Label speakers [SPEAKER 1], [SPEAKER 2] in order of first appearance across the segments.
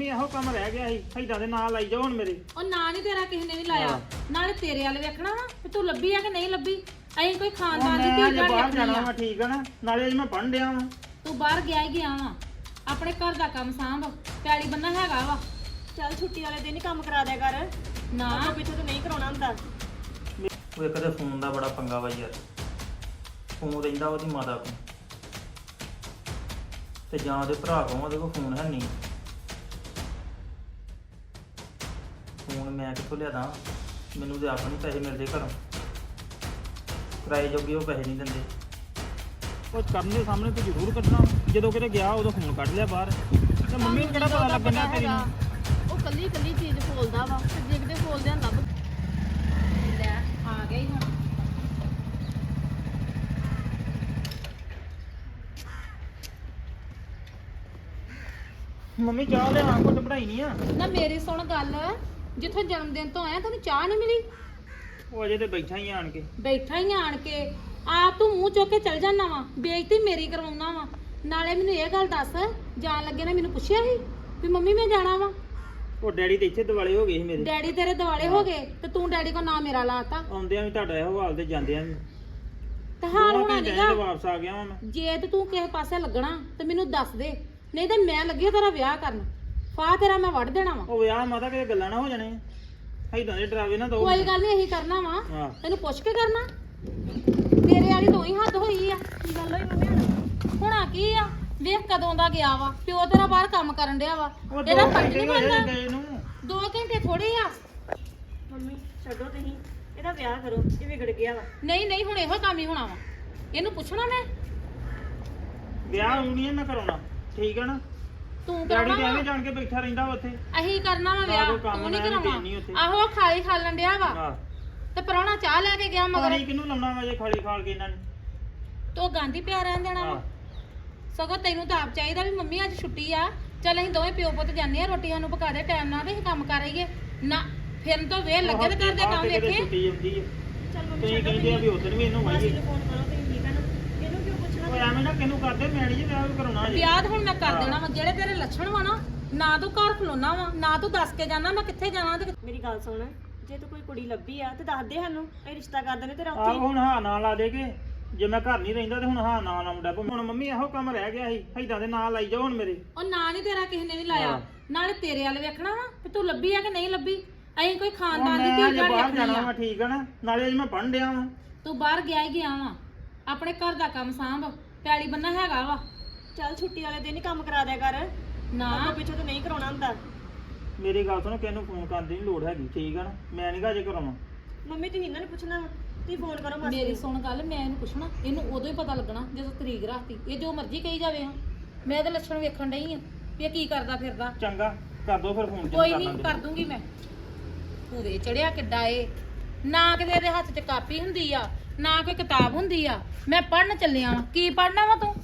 [SPEAKER 1] Mummy ਇਹੋ ਕੰਮ ਰਹਿ ਗਿਆ ਸੀ ਐਦਾਂ ਦੇ ਨਾਂ ਲਾਈ ਜਾਓ ਹੁਣ ਮੇਰੇ।
[SPEAKER 2] ਉਹ ਨਾਂ ਨਹੀਂ ਤੇਰਾ ਕਿਸੇ ਨੇ ਵੀ ਲਾਇਆ। ਨਾਲੇ ਤੇਰੇ ਵਾਲੇ ਵੇਖਣਾ ਵਾ ਕਿ ਤੂੰ ਲੱਭੀ ਆ ਕਿ ਨਹੀਂ ਲੱਭੀ? ਅਸੀਂ ਕੋਈ ਖਾਨਦਾਨ ਦੀ ਧੀ ਘਰ
[SPEAKER 1] ਬਾਹਰ ਜਾਣਾ
[SPEAKER 2] ਆ।
[SPEAKER 1] ਵਾ ਠੀਕ ਆ ਨਾ ਨਾਲੇ ਅੱਜ ਮੈਂ ਪੜ੍ਹਨ ਡਿਆ ਵਾਂ।
[SPEAKER 2] ਤੂੰ ਬਾਹਰ ਗਿਆ ਹੀ ਗਿਆ ਵਾ। ਆਪਣੇ ਘਰ ਦਾ ਕੰਮ ਸਾਂਭ ਪੈਲੀ ਬੰਨਾ ਹੈਗਾ ਵਾ।
[SPEAKER 3] ਚੱਲ ਛੁੱਟੀ ਵਾਲੇ ਦਿਨ ਹੀ ਕੰਮ ਕਰਾ ਦਿਆ ਕਰ।
[SPEAKER 2] ਨਾ।
[SPEAKER 3] ਪਿੱਛੋਂ ਤੇ ਨਹੀਂ ਕਰਾਉਣਾ ਹੁੰਦਾ।
[SPEAKER 1] ਉਹ ਇੱਕ ਤੇ ਫੋਨ ਦਾ ਬੜਾ ਪੰਗਾ ਵਾ ਯਾਰ। ਫੋਨ ਰਹਿੰਦਾ ਉਹਦੀ ਮਾਤਾ ਕੋਲ। ਤੇ ਜਾਂ ਉਹਦੇ ਭਰਾ ਕੋਲ ਉਹਦੇ ਕੋਲ ਫੋਨ ਹੈ ਨਹੀਂ। ਫੋਨ ਮੈਂ ਕਿੱਥੋਂ ਲਿਆਦਾ? ਮੈਨੂੰ ਤੇ ਆਪ ਨਹੀਂ ਪੈਸੇ ਮਿਲਦੇ ਘਰੋਂ। ਕਿਰਾਏ ਜੋਗੇ ਉਹ ਪੈਸੇ ਨਹੀਂ ਦਿੰਦੇ। ਉਹ ਕਰਨ ਦੇ ਸਾਹਮਣੇ ਤੇ ਜ਼ਰੂਰ ਕੱਢਣਾ। ਜਦੋਂ ਕਿਤੇ ਗਿਆ ਉਦੋਂ ਫੋਨ ਕੱਢ ਲਿਆ ਬਾਹਰ। ਤੇ ਮੰਮੀ ਨੂੰ ਕਿਹੜਾ ਪਤਾ ਲੱਗਣਾ ਤੇਰੀ ਨੂੰ?
[SPEAKER 3] ਉਹ ਕੱਲੀ ਕੱਲੀ ਚੀਜ਼ ਫੋਲਦਾ ਵਾ ਤੇ ਦੇਖਦੇ ਫੋਲਦਿਆਂ ਲੱਭ
[SPEAKER 2] ਲੈ ਆ ਗਿਆ ਹੀ ਹੁਣ।
[SPEAKER 1] ਮੰਮੀ ਚਾਹ ਲਿਆ ਘੁੱਟ ਪੜਾਈ ਨਹੀਂ ਆ?
[SPEAKER 2] ਨਾ ਮੇਰੀ ਸੁਣ ਗੱਲ। ਜਿੱਥੋਂ ਜਨਮ ਦਿਨ ਤੋਂ ਆਇਆ ਤੈਨੂੰ ਚਾਹ ਨਹੀਂ ਮਿਲੀ?
[SPEAKER 1] ਉਹ ਅਜੇ ਤੇ ਬੈਠਾ ਹੀ ਆਣ ਕੇ।
[SPEAKER 2] ਬੈਠਾ ਹੀ ਆਣ ਕੇ। ਆਪ ਤੂੰ ਮੂੰਹ ਚੁੱਕ ਕੇ ਚੱਲ ਜਾਣਾ ਵਾ ਬੇਇੱਜ਼ਤੀ ਮੇਰੀ ਕਰਵਾਉਣਾ ਵਾ। ਨਾਲੇ ਮੈਨੂੰ ਇਹ ਗੱਲ ਦੱਸ ਜਾਣ ਲੱਗੇ ਨੇ ਮੈਨੂੰ ਪੁੱਛਿਆ ਸੀ ਵੀ ਮੰਮੀ ਮੈਂ ਜਾਣਾ ਵਾ?
[SPEAKER 1] ਉਹ ਡੈਡੀ ਤੇ ਇੱਥੇ ਦਿਵਾਲੇ ਹੋ ਗਏ ਸੀ ਮੇਰੇ।
[SPEAKER 2] ਡੈਡੀ ਤੇਰੇ ਦਿਵਾਲੇ ਹੋ ਗਏ ਤੇ ਤੂੰ ਡੈਡੀ ਕੋ ਨਾਂ ਮੇਰਾ ਲਾਤਾ।
[SPEAKER 1] ਆਉਂਦਿਆਂ ਵੀ ਤੁਹਾਡਾ ਇਹੋ ਹਾਲ ਤੇ ਜਾਂਦਿਆਂ ਵੀ।
[SPEAKER 2] ਤੇ ਹਾਲ
[SPEAKER 1] ਦੋਵਾਂ
[SPEAKER 2] ਹੋਣਾ
[SPEAKER 1] ਘੰਟਿਆਂ 'ਚ
[SPEAKER 2] ਨੀਗਾ।
[SPEAKER 1] ਤੇ ਵਾਪਸ ਆ ਗਿਆ ਵਾਂ ਮੈਂ।
[SPEAKER 2] ਜੇ ਤੇ ਤੂੰ ਕਿਸੇ ਪਾਸੇ ਲੱਗਣਾ ਤੇ ਮੈਨੂੰ ਦੱਸ ਦੇ। ਨਹੀਂ ਤੇ ਮੈਂ ਲੱਗੀ ਤੇਰਾ ਵਿਆਹ ਕਰਨ। ਫਾਹ ਤੇਰਾ ਮੈਂ ਵੱਢ ਦੇਣਾ ਵਾ।
[SPEAKER 1] ਉਹ ਵਿਆਹ ਮਾਤਾ ਕਿਤੇ ਗੱਲਾਂ ਨਾ ਹੋ ਜਾਣੇ। ਐਦਾਂ ਦੇ ਡਰਾਵੇ ਨਾ ਦੋ
[SPEAKER 2] ਕੋਈ ਗੱਲ ਨਹੀਂ ਇਹੀ ਕਰਨਾ ਵਾ।
[SPEAKER 1] ਹਾਂ।
[SPEAKER 2] ਤੈਨੂੰ ਪੁੱਛ ਕੇ ਕਰਨਾ। ਤੇਰੇ ਵਾਲੀ ਤੋਂ ਹੀ ਹੱਦ ਹੋਈ ਆ।
[SPEAKER 3] ਕੀ ਗੱਲ ਹੋਈ ਮੰਮੀ ਹੁਣ?
[SPEAKER 2] ਹੁਣਾ ਕੀ ਆ? ਵੇਖ ਕਦੋਂ ਦਾ ਗਿਆ ਵਾ। ਪਿਓ ਤੇਰਾ ਬਾਹਰ ਕੰਮ ਕਰਨ ਡਿਆ ਵਾ।
[SPEAKER 1] ਉਹ
[SPEAKER 2] ਇਹਦਾ
[SPEAKER 1] ਦੋ
[SPEAKER 2] ਫਰਜ਼
[SPEAKER 1] ਘੰਟੇ
[SPEAKER 2] ਨਹੀਂ
[SPEAKER 1] ਹੋਏ
[SPEAKER 2] ਬਣਦਾ।
[SPEAKER 1] ਨੇ ਗਏ ਨੂੰ
[SPEAKER 2] ਦੋ ਘੰਟੇ ਥੋੜੇ ਆ।
[SPEAKER 3] ਮੰਮੀ ਛੱਡੋ ਤੁਸੀਂ। ਇਹਦਾ ਵਿਆਹ ਕਰੋ। ਇਹ ਵਿਗੜ ਗਿਆ ਵਾ।
[SPEAKER 2] ਨਹੀਂ ਨਹੀਂ ਹੁਣ ਇਹੋ ਕੰਮ ਹੀ ਹੋਣਾ ਵਾ। ਇਹਨੂੰ ਪੁੱਛਣਾ ਮੈਂ?
[SPEAKER 1] ਵਿਆਹ ਹੁਣ ਨਹੀਂ ਮੈਂ ਕਰਾਉਣਾ। ਠੀਕ ਹੈ ਨਾ?
[SPEAKER 2] ਤੂੰ
[SPEAKER 1] ਡੈਡੀ
[SPEAKER 2] ਕਰਾਉਣਾ
[SPEAKER 1] ਤੇ
[SPEAKER 2] ਵਾ?
[SPEAKER 1] ਜਾਣ ਕੇ ਬੈਠਾ ਰਹਿੰਦਾ ਵਾ ਉੱਥੇ।
[SPEAKER 2] ਅਹੀਂ ਕਰਨਾ ਵਾ
[SPEAKER 1] ਨਾ
[SPEAKER 2] ਵਿਆਹ
[SPEAKER 1] ਕੰਮ
[SPEAKER 2] ਤੂੰ ਨਹੀਂ
[SPEAKER 1] ਨਾ ਇਹਨੂੰ ਦੇਣੀ ਉੱਥੇ।
[SPEAKER 2] ਕਰਾਉਣਾ ਆਹੋ ਖਾਲੀ ਖਾਲਣ ਡਿਆ ਵਾ।
[SPEAKER 1] ਹਾਂ
[SPEAKER 2] ਤੇ ਪਰੌਣਾ ਚਾਹ ਲੈ ਕੇ ਗਿਆ ਮਗਰ।
[SPEAKER 1] ਪਾਣੀ ਕਿਹਨੂੰ ਲਾਉਣਾ ਵਾ ਜੇ ਖਾਲੀ ਖਾਲ ਕੇ ਇਹਨਾਂ ਨੇ।
[SPEAKER 2] ਤੋ ਗਾਂਧੀ ਪਿਆ ਰਹਿਣ ਦੇਣਾ ਵਾ। ਸਗੋਂ ਤੈਨੂੰ ਤਾਂ ਆਪ ਚਾਹੀਦਾ ਵੀ ਮੰਮੀ ਅੱਜ ਛੁੱਟੀ ਆ। ਚੱਲ ਅਸੀਂ ਦੋਵੇਂ ਪਿਓ ਪੁੱਤ ਜਾਂਦੇ ਆ ਰੋਟੀ ਸਾਨੂੰ ਪਕਾ ਦੇ ਟਾਈਮ ਨਾਲ ਤੇ ਅਸੀਂ ਕੰਮ ਕਰ ਆਈਏ। ਨਾ ਫਿਰ ਤੋਂ ਵੇਰ ਲੱਗੇ ਤੇ ਕਰਦੇ ਕੰਮ
[SPEAKER 1] ਕਿਤੇ
[SPEAKER 2] ਵੇਖੇ।
[SPEAKER 1] ਛੁੱਟੀ ਆਉਂਦੀ ਹੈ
[SPEAKER 3] ਚੱਲ ਮੰਮੀ
[SPEAKER 1] ਤੁਸੀਂ
[SPEAKER 3] ਛੱਡੋ
[SPEAKER 1] ਕਹਿੰਦੇ ਆ ਵੀ ਉਦੋਂ ਵੀ ਇਹਨੂੰ ਵਾਈਏ
[SPEAKER 3] ਨੂੰ ਫੋਨ ਕਰੋ ਤੁਸੀਂ ਠੀਕ ਹੈ ਨਾ ਇਹਨੂੰ ਕਿਉਂ
[SPEAKER 1] ਉਹ ਐਵੇਂ ਨਾ ਕਿਹਨੂੰ ਕਰਦੇ ਮੈਂ ਨਹੀਂ ਜੀ ਵਿਆਹ ਵੀ ਕਰਾਉਣਾ ਜੀ।
[SPEAKER 2] ਵਿਆਹ ਤਾਂ ਹੁਣ ਮੈਂ ਕਰ ਦੇਣਾ ਵਾ ਜਿਹੜੇ ਤੇਰੇ ਲੱਛਣ ਵਾ ਨਾ ਨਾ ਤੂੰ ਘਰ ਖਲੋਣਾ ਵਾ ਨਾ ਤੂੰ ਦੱਸ ਕੇ ਜਾਣਾ ਮੈਂ ਕਿੱਥੇ ਜਾਣਾ ਤੇ
[SPEAKER 3] ਮੇਰੀ ਗੱਲ ਸੁਣ ਜੇ ਤੂੰ ਕੋਈ ਕੁੜੀ ਲੱਭੀ ਆ ਤੇ ਦੱਸ ਦੇ ਸਾਨੂੰ ਇਹ ਰਿਸ਼ਤਾ ਕਰ ਦੇਣੇ ਤੇਰਾ
[SPEAKER 1] ਆਹ
[SPEAKER 3] ਉੱਥੇ ਹੀ।
[SPEAKER 1] ਹੁਣ ਹਾਂ ਨਾ ਲਾ ਦੇਗੇ ਜੇ ਮੈਂ ਘਰ ਨਹੀਂ ਰਹਿੰਦਾ ਤੇ ਹੁਣ ਹਾਂ ਨਾ ਲਾਉਂਦਾ ਹੁਣ ਮੰਮੀ ਇਹੋ ਕੰਮ ਰਹਿ ਗਿਆ ਸੀ ਐਦਾਂ ਦੇ ਨਾਂ ਲਾਈ ਜਾਓ ਹੁਣ ਮੇਰੇ।
[SPEAKER 2] ਉਹ ਨਾਂ ਨਹੀਂ ਤੇਰਾ ਕਿਸੇ ਨੇ ਵੀ ਲਾਇਆ।
[SPEAKER 1] ਹਾਂ।
[SPEAKER 2] ਨਾਲੇ ਤੇਰੇ ਵਾਲੇ ਵੇਖਣਾ ਵਾ ਕਿ ਤੂੰ ਲੱਭੀ ਆ ਕਿ ਨਹੀਂ ਲੱਭੀ। ਅਸੀਂ ਕੋਈ
[SPEAKER 1] ਹੁਣ
[SPEAKER 2] ਖਾਨਦਾਨ ਦੀ
[SPEAKER 1] ਮੈਂ
[SPEAKER 2] ਧੀ
[SPEAKER 1] ਜੇ
[SPEAKER 2] ਘਰ
[SPEAKER 1] ਬਾਹਰ ਜਾਣਾ
[SPEAKER 2] ਆ।
[SPEAKER 1] ਵਾ ਠੀਕ ਆ ਨਾ ਨਾਲੇ ਅੱਜ ਮੈਂ ਪੜ੍ਹਨ ਡਿਆ ਵਾਂ।
[SPEAKER 2] ਤੂੰ ਬਾਹਰ ਗਿਆ ਹੀ ਗਿਆ ਵਾ। ਆਪਣੇ ਘਰ ਦਾ ਕੰਮ ਸਾਂਭ ਪੈਲੀ ਬੰਨਾ ਹੈਗਾ ਵਾ।
[SPEAKER 3] ਚੱਲ ਛੁੱਟੀ ਵਾਲੇ ਦਿਨ ਹੀ ਕੰਮ ਕਰਾ ਦਿਆ ਕਰ।
[SPEAKER 2] ਨਾ।
[SPEAKER 3] ਅੱਗੋਂ ਪਿੱਛੋਂ ਤੇ ਨਹੀਂ ਕਰਾਉਣਾ ਹੁੰਦਾ।
[SPEAKER 1] ਮੇਰੀ ਗੱਲ ਸੁਣੋ ਕਿਹਨੂੰ ਫੋਨ ਕਰਨ ਦੀ ਨੀ ਲੋੜ ਹੈਗੀ ਠੀਕ ਆ ਨਾ? ਮੈਂ ਨਹੀਂ ਅਜੇ ਕਰਾਉਣਾ।
[SPEAKER 3] ਮੰਮੀ ਤੁਸੀਂ ਇਹਨਾਂ ਨੂੰ ਪੁੱਛਣਾ ਵਾ। ਤੁਸੀਂ ਫੋਨ ਕਰੋ ਮਾਸੀ
[SPEAKER 2] ਮੇਰੀ
[SPEAKER 3] ਨੂੰ।
[SPEAKER 2] ਸੁਣ ਗੱਲ ਮੈਂ ਇਹਨੂੰ ਪੁੱਛਣਾ ਇਹਨੂੰ ਉਦੋਂ ਹੀ ਪਤਾ ਲੱਗਣਾ ਜਦੋਂ ਤਰੀਕ ਰੱਖਤੀ। ਇਹ ਜੋ ਮਰਜ਼ੀ ਕਹੀ ਜਾਵੇ ਹਾਂ। ਮੈਂ ਇਹਦੇ ਲੱਛਣ ਵੇਖਣ ਡਈ ਆ ਵੀ ਇਹ ਕੀ ਕਰਦਾ ਫਿਰਦਾ।
[SPEAKER 1] ਚੰਗਾ ਕਰ ਦੋ ਫਿਰ ਫੋਨ
[SPEAKER 2] ਕੋਈ ਨਹੀਂ ਕਰ ਦੂੰਗੀ ਮੈਂ। ਪੂਰੇ ਚੜਿਆ ਕਿੱਡਾ ਏ। ਨਾ ਕਿਤੇ ਇਹਦੇ ਹੱਥ 'ਚ ਕਾਪੀ ਹੁੰਦੀ ਆ ਨਾ ਕੋਈ ਕਿਤਾਬ ਹੁੰਦੀ ਆ। ਮੈਂ ਪੜਨ ਚੱਲਿਆ ਵਾਂ ਕੀ ਪੜਨਾ ਵਾ ਤੂੰ?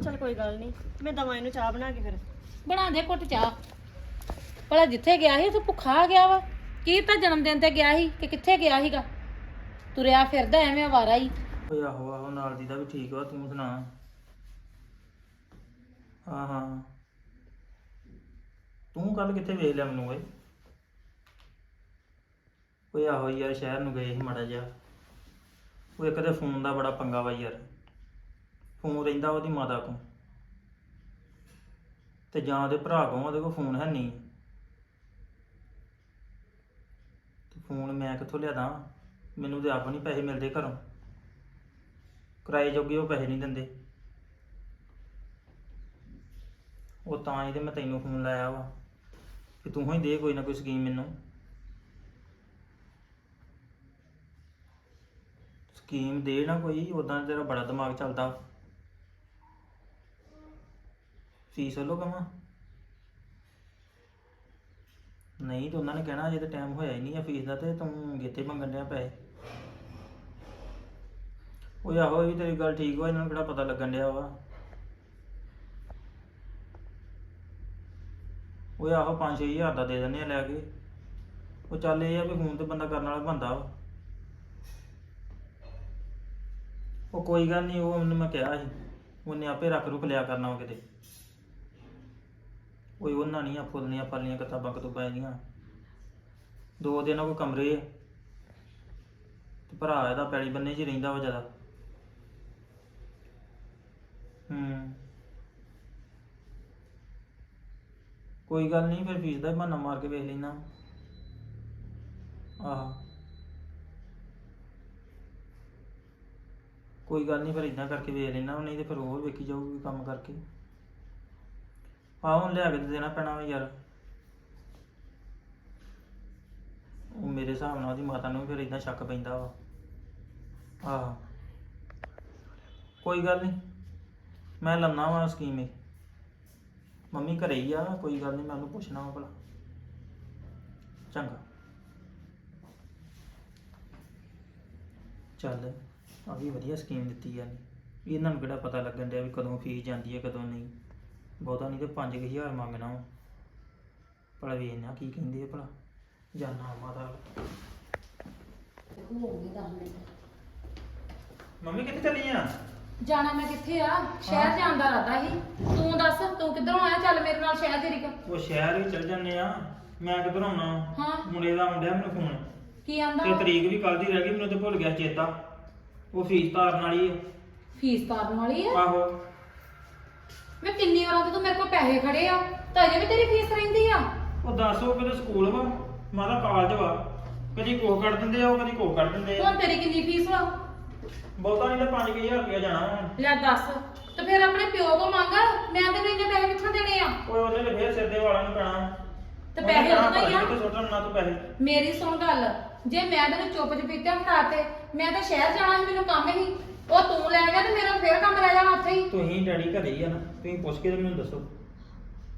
[SPEAKER 3] ਚੱਲ ਕੋਈ ਗੱਲ ਨਹੀਂ ਮੈਂ ਦਵਾਂ ਇਹਨੂੰ ਚਾਹ ਬਣਾ ਕੇ ਫਿਰ।
[SPEAKER 2] ਬਣਾ ਦੇ ਘੁੱਟ ਚਾਹ। ਭਲਾ ਜਿੱਥੇ ਗਿਆ ਸੀ ਉੱਥੇ ਭੁੱਖਾ ਆ ਗਿਆ ਵਾ। ਕੀ ਤਾਂ ਜਨਮ ਦਿਨ ਤੇ ਗਿਆ ਸੀ ਕਿ ਕਿੱਥੇ ਗਿਆ ਸੀਗਾ? ਤੁਰਿਆ ਫਿਰਦਾ ਐਵੇਂ ਆਵਾਰਾ ਹੀ।
[SPEAKER 1] ਓਏ ਆਹੋ ਆਹੋ ਨਾਲ ਦੀ ਦਾ ਵੀ ਠੀਕ ਵਾ ਤੂੰ ਸੁਣਾ। ਹਾਂ ਹਾਂ। ਤੂੰ ਕੱਲ ਕਿੱਥੇ ਵੇਖ ਲਿਆ ਮੈਨੂੰ ਓਏ? ਓਏ ਆਹੋ ਯਾਰ ਸ਼ਹਿਰ ਨੂੰ ਗਏ ਸੀ ਮਾੜਾ ਜਿਹਾ। ਉਹ ਇੱਕ ਤੇ ਫੋਨ ਦਾ ਬੜਾ ਪੰਗਾ ਵਾ ਯਾਰ। ਫੋਨ ਰਹਿੰਦਾ ਉਹਦੀ ਮਾਤਾ ਕੋਲ। ਤੇ ਜਾਂ ਉਹਦੇ ਭਰਾ ਕੋਲ, ਉਹਦੇ ਕੋਲ ਫੋਨ ਹੈ ਨਹੀਂ। ਤੇ ਫੋਨ ਮੈਂ ਕਿੱਥੋਂ ਲਿਆਦਾ? ਮੈਨੂੰ ਤੇ ਆਪ ਨਹੀਂ ਪੈਸੇ ਮਿਲਦੇ ਘਰੋਂ। ਕਿਰਾਏ ਜੋਗੇ ਉਹ ਪੈਸੇ ਨਹੀਂ ਦਿੰਦੇ। ਉਹ ਤਾਂ ਹੀ ਤੇ ਮੈਂ ਤੈਨੂੰ ਫੋਨ ਲਾਇਆ ਵਾ। ਕਿ ਤੂੰ ਹੀ ਦੇ ਕੋਈ ਨਾ ਕੋਈ ਸਕੀਮ ਮੈਨੂੰ। ਸਕੀਮ ਦੇ ਨਾ ਕੋਈ ਉਦਾਂ ਤੇਰਾ ਬੜਾ ਦਿਮਾਗ ਚੱਲਦਾ। ਫੀਸ ਵੱਲੋਂ ਕਮਾ ਨਹੀਂ, ਤੇ ਉਹਨਾਂ ਨੇ ਕਹਿਣਾ ਅਜੇ ਤਾਂ ਟਾਈਮ ਹੋਇਆ ਹੀ ਨਹੀਂ ਆ ਫੀਸ ਦਾ, ਤੇ ਤੂੰ ਕਿੱਥੇ ਮੰਗਣ ਡਿਆ ਪੈਸੇ। ਉਹ ਆਹੋ, ਇਹ ਵੀ ਤੇਰੀ ਗੱਲ ਠੀਕ ਵਾ, ਇਹਨਾਂ ਨੂੰ ਕਿਹੜਾ ਪਤਾ ਲੱਗਣ ਡਿਆ ਵਾ। ਉਹ ਆਹੋ 5-6000 ਦਾ ਦੇ ਦਿੰਦੇ ਆ ਲੈ ਕੇ। ਉਹ ਚੱਲ ਇਹ ਆ ਵੀ ਹੁਣ ਤੇ ਬੰਦਾ ਕਰਨ ਵਾਲਾ ਬੰਦਾ ਵਾ। ਉਹ ਕੋਈ ਗੱਲ ਨਹੀਂ, ਉਹ ਉਹਨੂੰ ਮੈਂ ਕਿਹਾ ਸੀ। ਉਹਨੇ ਆਪੇ ਰੱਖ ਰੁਕ ਲਿਆ ਕਰਨਾ ਵਾ ਕਿਤੇ। ਕੋਈ ਉਹਨਾਂ ਨਹੀਂ ਆ, ਫੁੱਲਣੀਆਂ ਫਾਲੀਆਂ ਕਿਤਾਬਾਂ ਕਤੂਬਾਂ ਇਹਦੀਆਂ ਦੋ ਦਿਨ ਉਹ ਕਮਰੇ ਆ। ਤੇ ਭਰਾ ਇਹਦਾ ਪੈਲੀ ਬੰਨੇ 'ਚ ਹੀ ਰਹਿੰਦਾ ਵਾ ਜ਼ਿਆਦਾ। ਹੂੰ। ਕੋਈ ਗੱਲ ਨਹੀਂ, ਫਿਰ ਫੀਸ ਦਾ ਹੀ ਬਹਾਨਾ ਮਾਰ ਕੇ ਵੇਖ ਲੈਣਾ ਆਹ। ਕੋਈ ਗੱਲ ਨਹੀਂ, ਫਿਰ ਇਦਾਂ ਕਰਕੇ ਵੇਖ ਲੈਣਾ ਨਹੀਂ ਤੇ ਫਿਰ ਉਹ ਵੇਖੀ ਜਾਊਗੀ ਕੰਮ ਕਰਕੇ। ਆਹ, ਹੁਣ ਲਿਆ ਕੇ ਤੇ ਦੇਣਾ ਪੈਣਾ ਵਾ ਯਾਰ। ਉਹ ਮੇਰੇ ਹਿਸਾਬ ਨਾਲ ਉਹਦੀ ਮਾਤਾ ਨੂੰ ਵੀ ਫਿਰ ਇਦਾਂ ਸ਼ੱਕ ਪੈਂਦਾ ਵਾ। ਆਹ, ਕੋਈ ਗੱਲ ਨਹੀਂ। ਮੈਂ ਲੰਨਾ ਵਾ ਸਕੀਮ ਇਹ। ਮੰਮੀ ਘਰੇ ਹੀ ਆ, ਕੋਈ ਗੱਲ ਨਹੀਂ, ਮੈਂ ਉਹਨੂੰ ਪੁੱਛਣਾ ਵਾ ਭਲਾ। ਚੰਗਾ। ਚੱਲ। ਆ ਵੀ ਵਧੀਆ ਸਕੀਮ ਦਿੱਤੀ ਆ। ਇਹਨਾਂ ਨੂੰ ਕਿਹੜਾ ਪਤਾ ਲੱਗਣ ਡਿਆ ਵੀ ਕਦੋਂ ਫੀਸ ਜਾਂਦੀ ਹੈ ਕਦੋਂ ਨਹੀਂ। ਬਹੁਤਾ ਨਹੀਂ ਤੇ 5000 ਮੰਗਣਾ ਵਾ। ਭਲਾ ਵੇਖਣਾ ਕੀ ਕਹਿੰਦੇ ਆ ਭਲਾ। ਜਾਨਾ ਮਾਤਾ। ਮੰਮੀ ਕਿੱਥੇ ਚੱਲੀ ਆ?
[SPEAKER 2] ਜਾਣਾ ਮੈਂ ਕਿੱਥੇ ਆ? ਸ਼ਹਿਰ ਜਾਣ ਦਾ ਇਰਾਦਾ ਸੀ। ਤੂੰ ਦੱਸ ਤੂੰ ਕਿੱਧਰੋਂ ਆਇਆ? ਚੱਲ ਮੇਰੇ ਨਾਲ ਸ਼ਹਿਰ ਤੇਰੀ ਕਾ
[SPEAKER 1] ਉਹ ਸ਼ਹਿਰ ਵੀ ਚੱਲ ਜੰਨੇ ਆ। ਮੈਂ ਕਿੱਧਰ ਆਉਣਾ?
[SPEAKER 2] ਹਾਂ।
[SPEAKER 1] ਮੁੰਡੇ ਦਾ ਆਉਂਦਿਆ ਮੈਨੂੰ ਫੋਨ।
[SPEAKER 2] ਕੀ ਆਂਦਾ
[SPEAKER 1] ਤੇ ਤਰੀਕ ਵੀ ਕੱਲ ਦੀ ਰਹਿ ਗਈ ਮੈਨੂੰ ਤੇ ਭੁੱਲ ਗਿਆ ਚੇਤਾ। ਉਹ ਫੀਸ ਤਾਰਨ ਵਾਲੀ ਆ।
[SPEAKER 2] ਫੀਸ ਤਾਰਨ ਵਾਲੀ ਆ?
[SPEAKER 1] ਆਹੋ।
[SPEAKER 2] ਮੈਂ ਕਿੰਨੀ ਵਾਰਾਂ ਤੋਂ ਤੂੰ ਮੇਰੇ ਕੋਲ ਪੈਸੇ ਖੜੇ ਆ ਤਾਂ ਅਜੇ ਵੀ ਤੇਰੀ ਫੀਸ ਰਹਿੰਦੀ ਆ?
[SPEAKER 1] ਉਹ ਦੱਸ ਉਹ ਕਿਤੇ ਸਕੂਲ ਵਾ ਮਾਦਾ ਕਾਲਜ ਵਾ। ਕਦੀ ਕੋਹ ਕੱਢ ਦਿੰਦੇ ਆ ਉਹ ਕਦੀ ਕੋਹ ਕੱਢ ਦਿੰਦੇ ਆ।
[SPEAKER 2] ਹੁਣ ਤੇਰੀ ਕਿੰਨੀ ਫੀਸ ਵਾ
[SPEAKER 1] ਬਹੁਤਾ ਨਹੀਂ ਤਾਂ 5000 ਰੁਪਇਆ ਜਾਣਾ ਵਾ।
[SPEAKER 2] ਲੈ ਦੱਸ ਤੇ ਫਿਰ ਆਪਣੇ ਪਿਓ ਕੋ ਮੰਗ ਮੈਂ ਤੈਨੂੰ ਇੰਨੇ ਪੈਸੇ ਕਿੱਥੋਂ ਦੇਣੇ ਆ?
[SPEAKER 1] ਓਏ ਉਹਨੇ ਤੇ ਫੇਰ ਸਿਰ ਦੇ ਵਾਲਾਂ ਨੂੰ ਪੈਣਾ।
[SPEAKER 2] ਤੇ ਪੈਸੇ ਉਹਦਾ ਹੀ ਆ।
[SPEAKER 1] ਤੇ ਸੁੱਟਣ ਨਾ ਤੂੰ ਪੈਸੇ।
[SPEAKER 2] ਮੇਰੀ ਸੁਣ ਗੱਲ ਜੇ ਮੈਂ ਤੈਨੂੰ ਚੁੱਪ ਚਪੀਤੇ ਹਟਾਤੇ ਮੈਂ ਤਾਂ ਸ਼ਹਿਰ ਜਾਣਾ ਸੀ ਮੈਨੂੰ ਕੰਮ ਹੀ ਉਹ ਤੂੰ ਲੈ ਗਿਆ ਤੇ ਮੇਰਾ ਫੇਰ ਕੰਮ ਰਹਿ ਜਾਣਾ ਉੱਥੇ ਹੀ।
[SPEAKER 1] ਤੁਸੀਂ ਡੈਡੀ ਘਰੇ ਹੀ ਆ ਨਾ ਤੁਸੀਂ ਪੁੱਛ ਕੇ ਤੇ ਮੈਨੂੰ ਦੱਸੋ।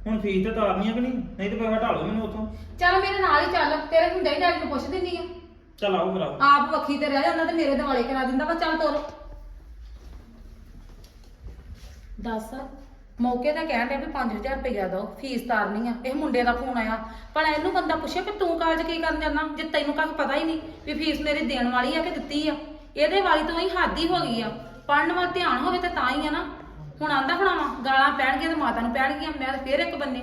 [SPEAKER 1] ਹੁਣ ਫੀਸ ਤੇ ਤਾਰਨੀ ਆ ਕਿ ਨਹੀਂ? ਨਹੀਂ ਤੇ ਫਿਰ ਹਟਾ ਲਓ ਮੈਨੂੰ ਉੱਥੋਂ।
[SPEAKER 2] ਚੱਲ ਮੇਰੇ ਨਾਲ ਹੀ ਚੱਲ ਤੇਰੇ ਹੁੰਦੇ ਹੀ ਡੈਡੀ ਨੂੰ ਪੁੱਛ ਦਿੰਦੀ ਆ।
[SPEAKER 1] ਚੱਲ ਆਓ ਫਿਰ ਆਓ।
[SPEAKER 2] ਆਪ ਵੱਖੀ ਤੇ ਰਹਿ ਜਾਂਦਾ ਤੇ ਮੇਰੇ ਦਿਵਾਲੇ ਕਰਾ ਦਿੰਦਾ ਵਾ ਚੱਲ ਤੋਰ। ਦੱਸ। ਮੌਕੇ ਦਾ ਕਹਿਣ ਡਿਆ ਵੀ 5000 ਰੁਪਇਆ ਦੋ ਫੀਸ ਤਾਰਨੀ ਆ, ਇਹ ਮੁੰਡੇ ਦਾ ਫੋਨ ਆਇਆ। ਪਰ ਇਹਨੂੰ ਬੰਦਾ ਪੁੱਛੇ ਵੀ ਤੂੰ ਕਾਲਜ ਕੀ ਕਰਨ ਜਾਂਦਾ ਜੇ ਤੈਨੂੰ ਕੱਖ ਪਤਾ ਹੀ ਨਹੀਂ ਵੀ ਫੀਸ ਮੇਰੀ ਦੇਣ ਵਾਲੀ ਆ ਕਿ ਦਿੱਤੀ ਆ। ਇਹਦੇ ਵਾਲੀ ਤੋਂ ਹੀ ਹੱਦ ਹੀ ਹੋ ਗਈ ਆ। ਪੜਨ ਵੱਲ ਧਿਆਨ ਹੋਵੇ ਤੇ ਤਾਂ ਹੀ ਆ ਨਾ। ਹੁਣ ਆਂਦਾ ਹੁਣਾਵਾ ਗਾਲਾਂ ਪੈਣਗੀਆਂ ਤੇ ਮਾਤਾ ਨੂੰ ਪੈਣਗੀਆਂ, ਮੈਂ ਤਾਂ ਫੇਰ ਇੱਕ ਬੰਨੇ।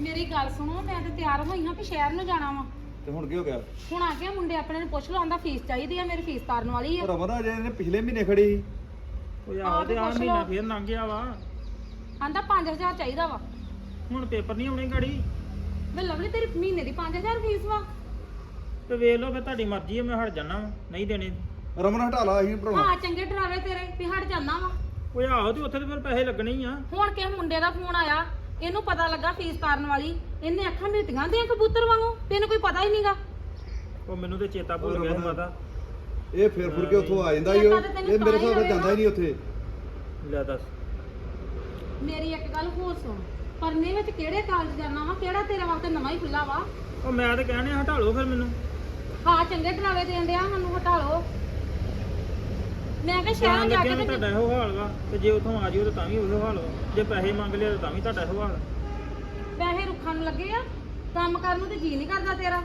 [SPEAKER 2] ਮੇਰੀ ਗੱਲ ਸੁਣੋ, ਮੈਂ ਤਾਂ ਤਿਆਰ ਹੋਈ ਹਾਂ ਵੀ ਸ਼ਹਿਰ ਨੂੰ ਜਾਣਾ ਵਾ।
[SPEAKER 4] ਤੇ ਹੁਣ ਕੀ ਹੋ ਗਿਆ?
[SPEAKER 2] ਹੁਣ ਆ ਗਿਆ ਮੁੰਡੇ ਆਪਣੇ ਨੂੰ ਪੁੱਛ ਲਓ ਆਂਦਾ ਫੀਸ ਚਾਹੀਦੀ ਆ ਮੇਰੀ ਫੀਸ ਤਾਰਨ ਵਾਲੀ ਆ।
[SPEAKER 4] ਰਮਨ ਅਜੇ ਇਹਨੇ ਪਿਛਲੇ ਮਹੀਨੇ ਖੜੀ। ਸੀ
[SPEAKER 1] ਓਏ
[SPEAKER 2] ਆਹ
[SPEAKER 1] ਆਹੋ ਤੇ
[SPEAKER 2] ਤੇ
[SPEAKER 1] ਆ
[SPEAKER 2] ਪੁੱਛ
[SPEAKER 1] ਮਹੀਨਾ
[SPEAKER 2] ਲਓ।
[SPEAKER 1] ਫੇਰ ਲੰਘ ਗਿਆ ਵਾ।
[SPEAKER 2] ਆਂਦਾ 5000 ਚਾਹੀਦਾ ਵਾ।
[SPEAKER 1] ਹੁਣ ਪੇਪਰ ਨਹੀਂ ਆਉਣੇ ਗਾੜੀ।
[SPEAKER 2] ਵੇ ਲਵਲੀ ਤੇਰੀ ਮਹੀਨੇ ਦੀ 5000 ਫੀਸ ਵਾ।
[SPEAKER 1] ਤੇ ਵੇਖ ਲਓ ਫਿਰ ਤੁਹਾਡੀ ਮਰਜ਼ੀ ਹੈ ਮੈਂ ਹਟ ਜਾਣਾ ਵਾ ਨਹੀਂ ਦੇਣੇ।
[SPEAKER 4] ਰਮਨ ਹਟਾ ਲਾ ਅਸੀਂ ਭਰਾਉਣਾ
[SPEAKER 2] ਹਾਂ ਚੰਗੇ ਡਰਾਵੇ ਤੇਰੇ ਵੀ ਹਟ ਜਾਣਾ ਵਾ।
[SPEAKER 1] ਓਏ ਆਹੋ ਤੇ ਉੱਥੇ ਤੇ ਫਿਰ ਪੈਸੇ ਲੱਗਣੇ ਹੀ ਆ।
[SPEAKER 2] ਹੁਣ ਕਿਸੇ ਮੁੰਡੇ ਦਾ ਫੋਨ ਆਇਆ? ਇਹਨੂੰ ਪਤਾ ਲੱਗਾ ਫੀਸ ਤਾਰਨ ਵਾਲੀ। ਇਹਨੇ ਅੱਖਾਂ ਮੀਟੀਆਂ ਦੀਆਂ ਕਬੂਤਰ ਵਾਂਗੂ। ਤੇ ਇਹਨੂੰ ਕੋਈ ਪਤਾ ਹੀ ਨਹੀਂਗਾ।
[SPEAKER 1] ਉਹ ਮੈਨੂੰ ਤੇ ਚੇਤਾ ਭੁੱਲ ਗਿਆ ਸੀ ਮਾਤਾ।
[SPEAKER 4] ਇਹ ਫਿਰ ਫੁਰ ਕੇ ਉੱਥੋਂ ਆ ਜਾਂਦਾ ਈ ਉਹ। ਇਹ ਮੇਰੇ ਹਿਸਾਬ ਨਾਲ ਜਾਂਦਾ ਹੀ ਨਹੀਂ ਉੱਥੇ।
[SPEAKER 1] ਲੈ ਦੱਸ।
[SPEAKER 2] ਮੇਰੀ ਇੱਕ ਗੱਲ ਹੋਰ ਸੁਣ। ਪਰਨੇ ਵਿੱਚ ਕਿਹੜੇ ਕਾਲਜ ਜਾਣਾ ਵਾ? ਕਿਹੜਾ ਤੇਰੇ ਵਾਸਤੇ ਨਵਾਂ ਹੀ ਖੁੱਲਾ ਵਾ?
[SPEAKER 1] ਉਹ ਮੈਂ ਤੇ ਕਹਿਣੇ ਹਟਾ ਲਓ ਫਿਰ ਮੈਨੂੰ।
[SPEAKER 2] ਹਾਂ ਚੰਗੇ ਡਰਾਵੇ ਦੇਣ ਡਿਆ। ਸਾਨੂੰ ਹਟਾ ਲਓ। ਮੈਂ ਕਿਹਾ ਸ਼ਹਿਰ ਜਾ ਕੇ ਤੇ
[SPEAKER 1] ਤੁਹਾਡਾ ਇਹੋ ਹਾਲ ਵਾ ਤੇ ਜੇ ਉਥੋਂ ਆ ਜਿਓ ਤਾਂ ਤਾਂ ਵੀ ਉਹੋ ਹਾਲ ਵਾ। ਜੇ ਪੈਸੇ ਮੰਗ ਲਿਆ ਤਾਂ ਤਾਂ ਵੀ ਤੁਹਾਡਾ ਇਹੋ ਹਾਲ
[SPEAKER 2] ਪੈਸੇ ਰੁੱਖਾਂ ਨੂੰ ਲੱਗੇ ਆ ਕੰਮ ਕਰਨ ਨੂੰ ਤੇ ਜੀ ਨਹੀਂ ਕਰਦਾ ਤੇਰਾ।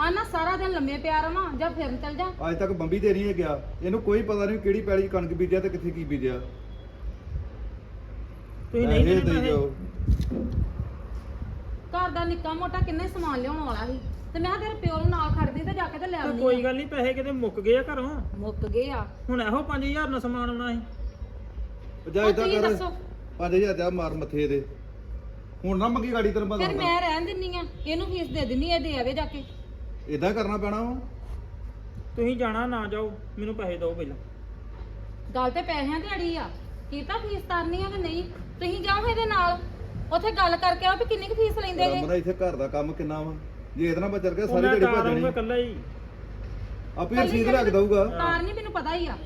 [SPEAKER 2] ਆ ਨਾ ਸਾਰਾ ਦਿਨ ਲੰਮੇ ਪਿਆ ਰਵਾਂ ਜਾਂ ਫਿਰ ਚੱਲ ਜਾ।
[SPEAKER 4] ਅੱਜ ਤੱਕ ਬੰਬੀ ਤੇ ਨਹੀਂ ਗਿਆ। ਇਹਨੂੰ ਕੋਈ ਪਤਾ ਨਹੀਂ ਕਿਹੜੀ ਪੈਲੀ 'ਚ ਕਣਕ ਬੀਜਿਆ ਤੇ ਕਿੱਥੇ ਕੀ ਬੀਜਿਆ।
[SPEAKER 1] ਤੁਸੀਂ ਨਹੀਂ
[SPEAKER 4] ਪੈਸੇ
[SPEAKER 1] ਦੇਣੇ
[SPEAKER 4] ਦੇਈ
[SPEAKER 1] ਪੈਸੇ?
[SPEAKER 4] ਜਾਓ।
[SPEAKER 2] ਘਰ ਦਾ ਨਿੱਕਾ ਮੋਟਾ ਕਿੰਨੇ ਸਮਾਨ ਲਿਆਉਣ ਵਾਲਾ ਸੀ। ਤੇ ਮੈਂ ਕਿਹਾ ਤੇਰੇ ਪਿਓ ਨੂੰ ਨਾਲ ਖੜਦੀ ਤੇ ਜਾ ਕੇ ਤੇ ਲੈ
[SPEAKER 1] ਤੇ
[SPEAKER 2] ਆਉਂਦੀ
[SPEAKER 1] ਕੋਈ ਗੱਲ ਨਹੀਂ ਪੈਸੇ ਕਿਤੇ ਮੁੱਕ ਗਏ ਆ ਘਰੋਂ।
[SPEAKER 2] ਮੁੱਕ ਗਏ ਆ।
[SPEAKER 1] ਹੁਣ ਇਹੋ 5000 ਨਾਲ ਸਮਾਨ ਆਉਣਾ ਸੀ।
[SPEAKER 4] ਜਾ
[SPEAKER 2] ਹੁਣ
[SPEAKER 4] ਇਦਾਂ
[SPEAKER 2] ਤੁਸੀਂ
[SPEAKER 4] ਕਰ
[SPEAKER 2] ਦੱਸੋ।
[SPEAKER 4] 5000 ਦਾ ਮਾਰ ਮੱਥੇ ਦੇ। ਹੁਣ ਨਾ ਮੰਗੀ ਗਾੜੀ ਤੈਨੂੰ
[SPEAKER 2] ਫਿਰ
[SPEAKER 4] ਪਤਾ
[SPEAKER 2] ਮੈਂ ਰਹਿਣ ਦਿੰਨੀ ਆ ਇਹਨੂੰ ਫੀਸ ਦੇ ਦਿੰਨੀ ਆ ਇਹ ਦੇ ਆਵੇ ਜਾ ਕੇ।
[SPEAKER 4] ਇਦਾਂ ਕਰਨਾ ਪੈਣਾ ਵਾ।
[SPEAKER 1] ਤੁਸੀਂ ਜਾਣਾ ਨਾ ਜਾਓ ਮੈਨੂੰ ਪੈਸੇ ਦਿਓ ਪਹਿਲਾਂ।
[SPEAKER 2] ਗੱਲ ਤੇ ਪੈਸਿਆਂ ਦੀ ਅੜੀ ਆ। ਕੀ ਤਾਂ ਫੀਸ ਤਰਨੀ ਆ ਕਿ ਨਹੀਂ? ਤੁਸੀਂ ਜਾਓ ਇਹਦੇ ਨਾਲ। ਉੱਥੇ ਗੱਲ ਕਰਕੇ ਆਓ ਵੀ ਕਿੰਨੀ ਕੁ ਫੀਸ ਲੈਂਦੇ ਜੇ
[SPEAKER 4] ਰਮਨ ਇੱਥੇ ਘਰ ਦਾ ਕੰਮ ਕਿੰਨਾ ਵਾ? ਜੇ ਇਹਦੇ ਨਾਲ ਬਚਰ ਗਿਆ ਸਾਰੀ
[SPEAKER 1] ਮੈਂ
[SPEAKER 4] ਦਿਹਾੜੀ ਭੱਜਣੀ।
[SPEAKER 1] ਆਊਂਗਾ ਇਕੱਲਾ ਹੀ।
[SPEAKER 4] ਆਪੇ ਰਸੀਦ ਰੱਖ ਦਊਗਾ।
[SPEAKER 2] ਤਾਰ ਨਹੀਂ ਮੈਨੂੰ ਪਤਾ ਹੀ ਆ।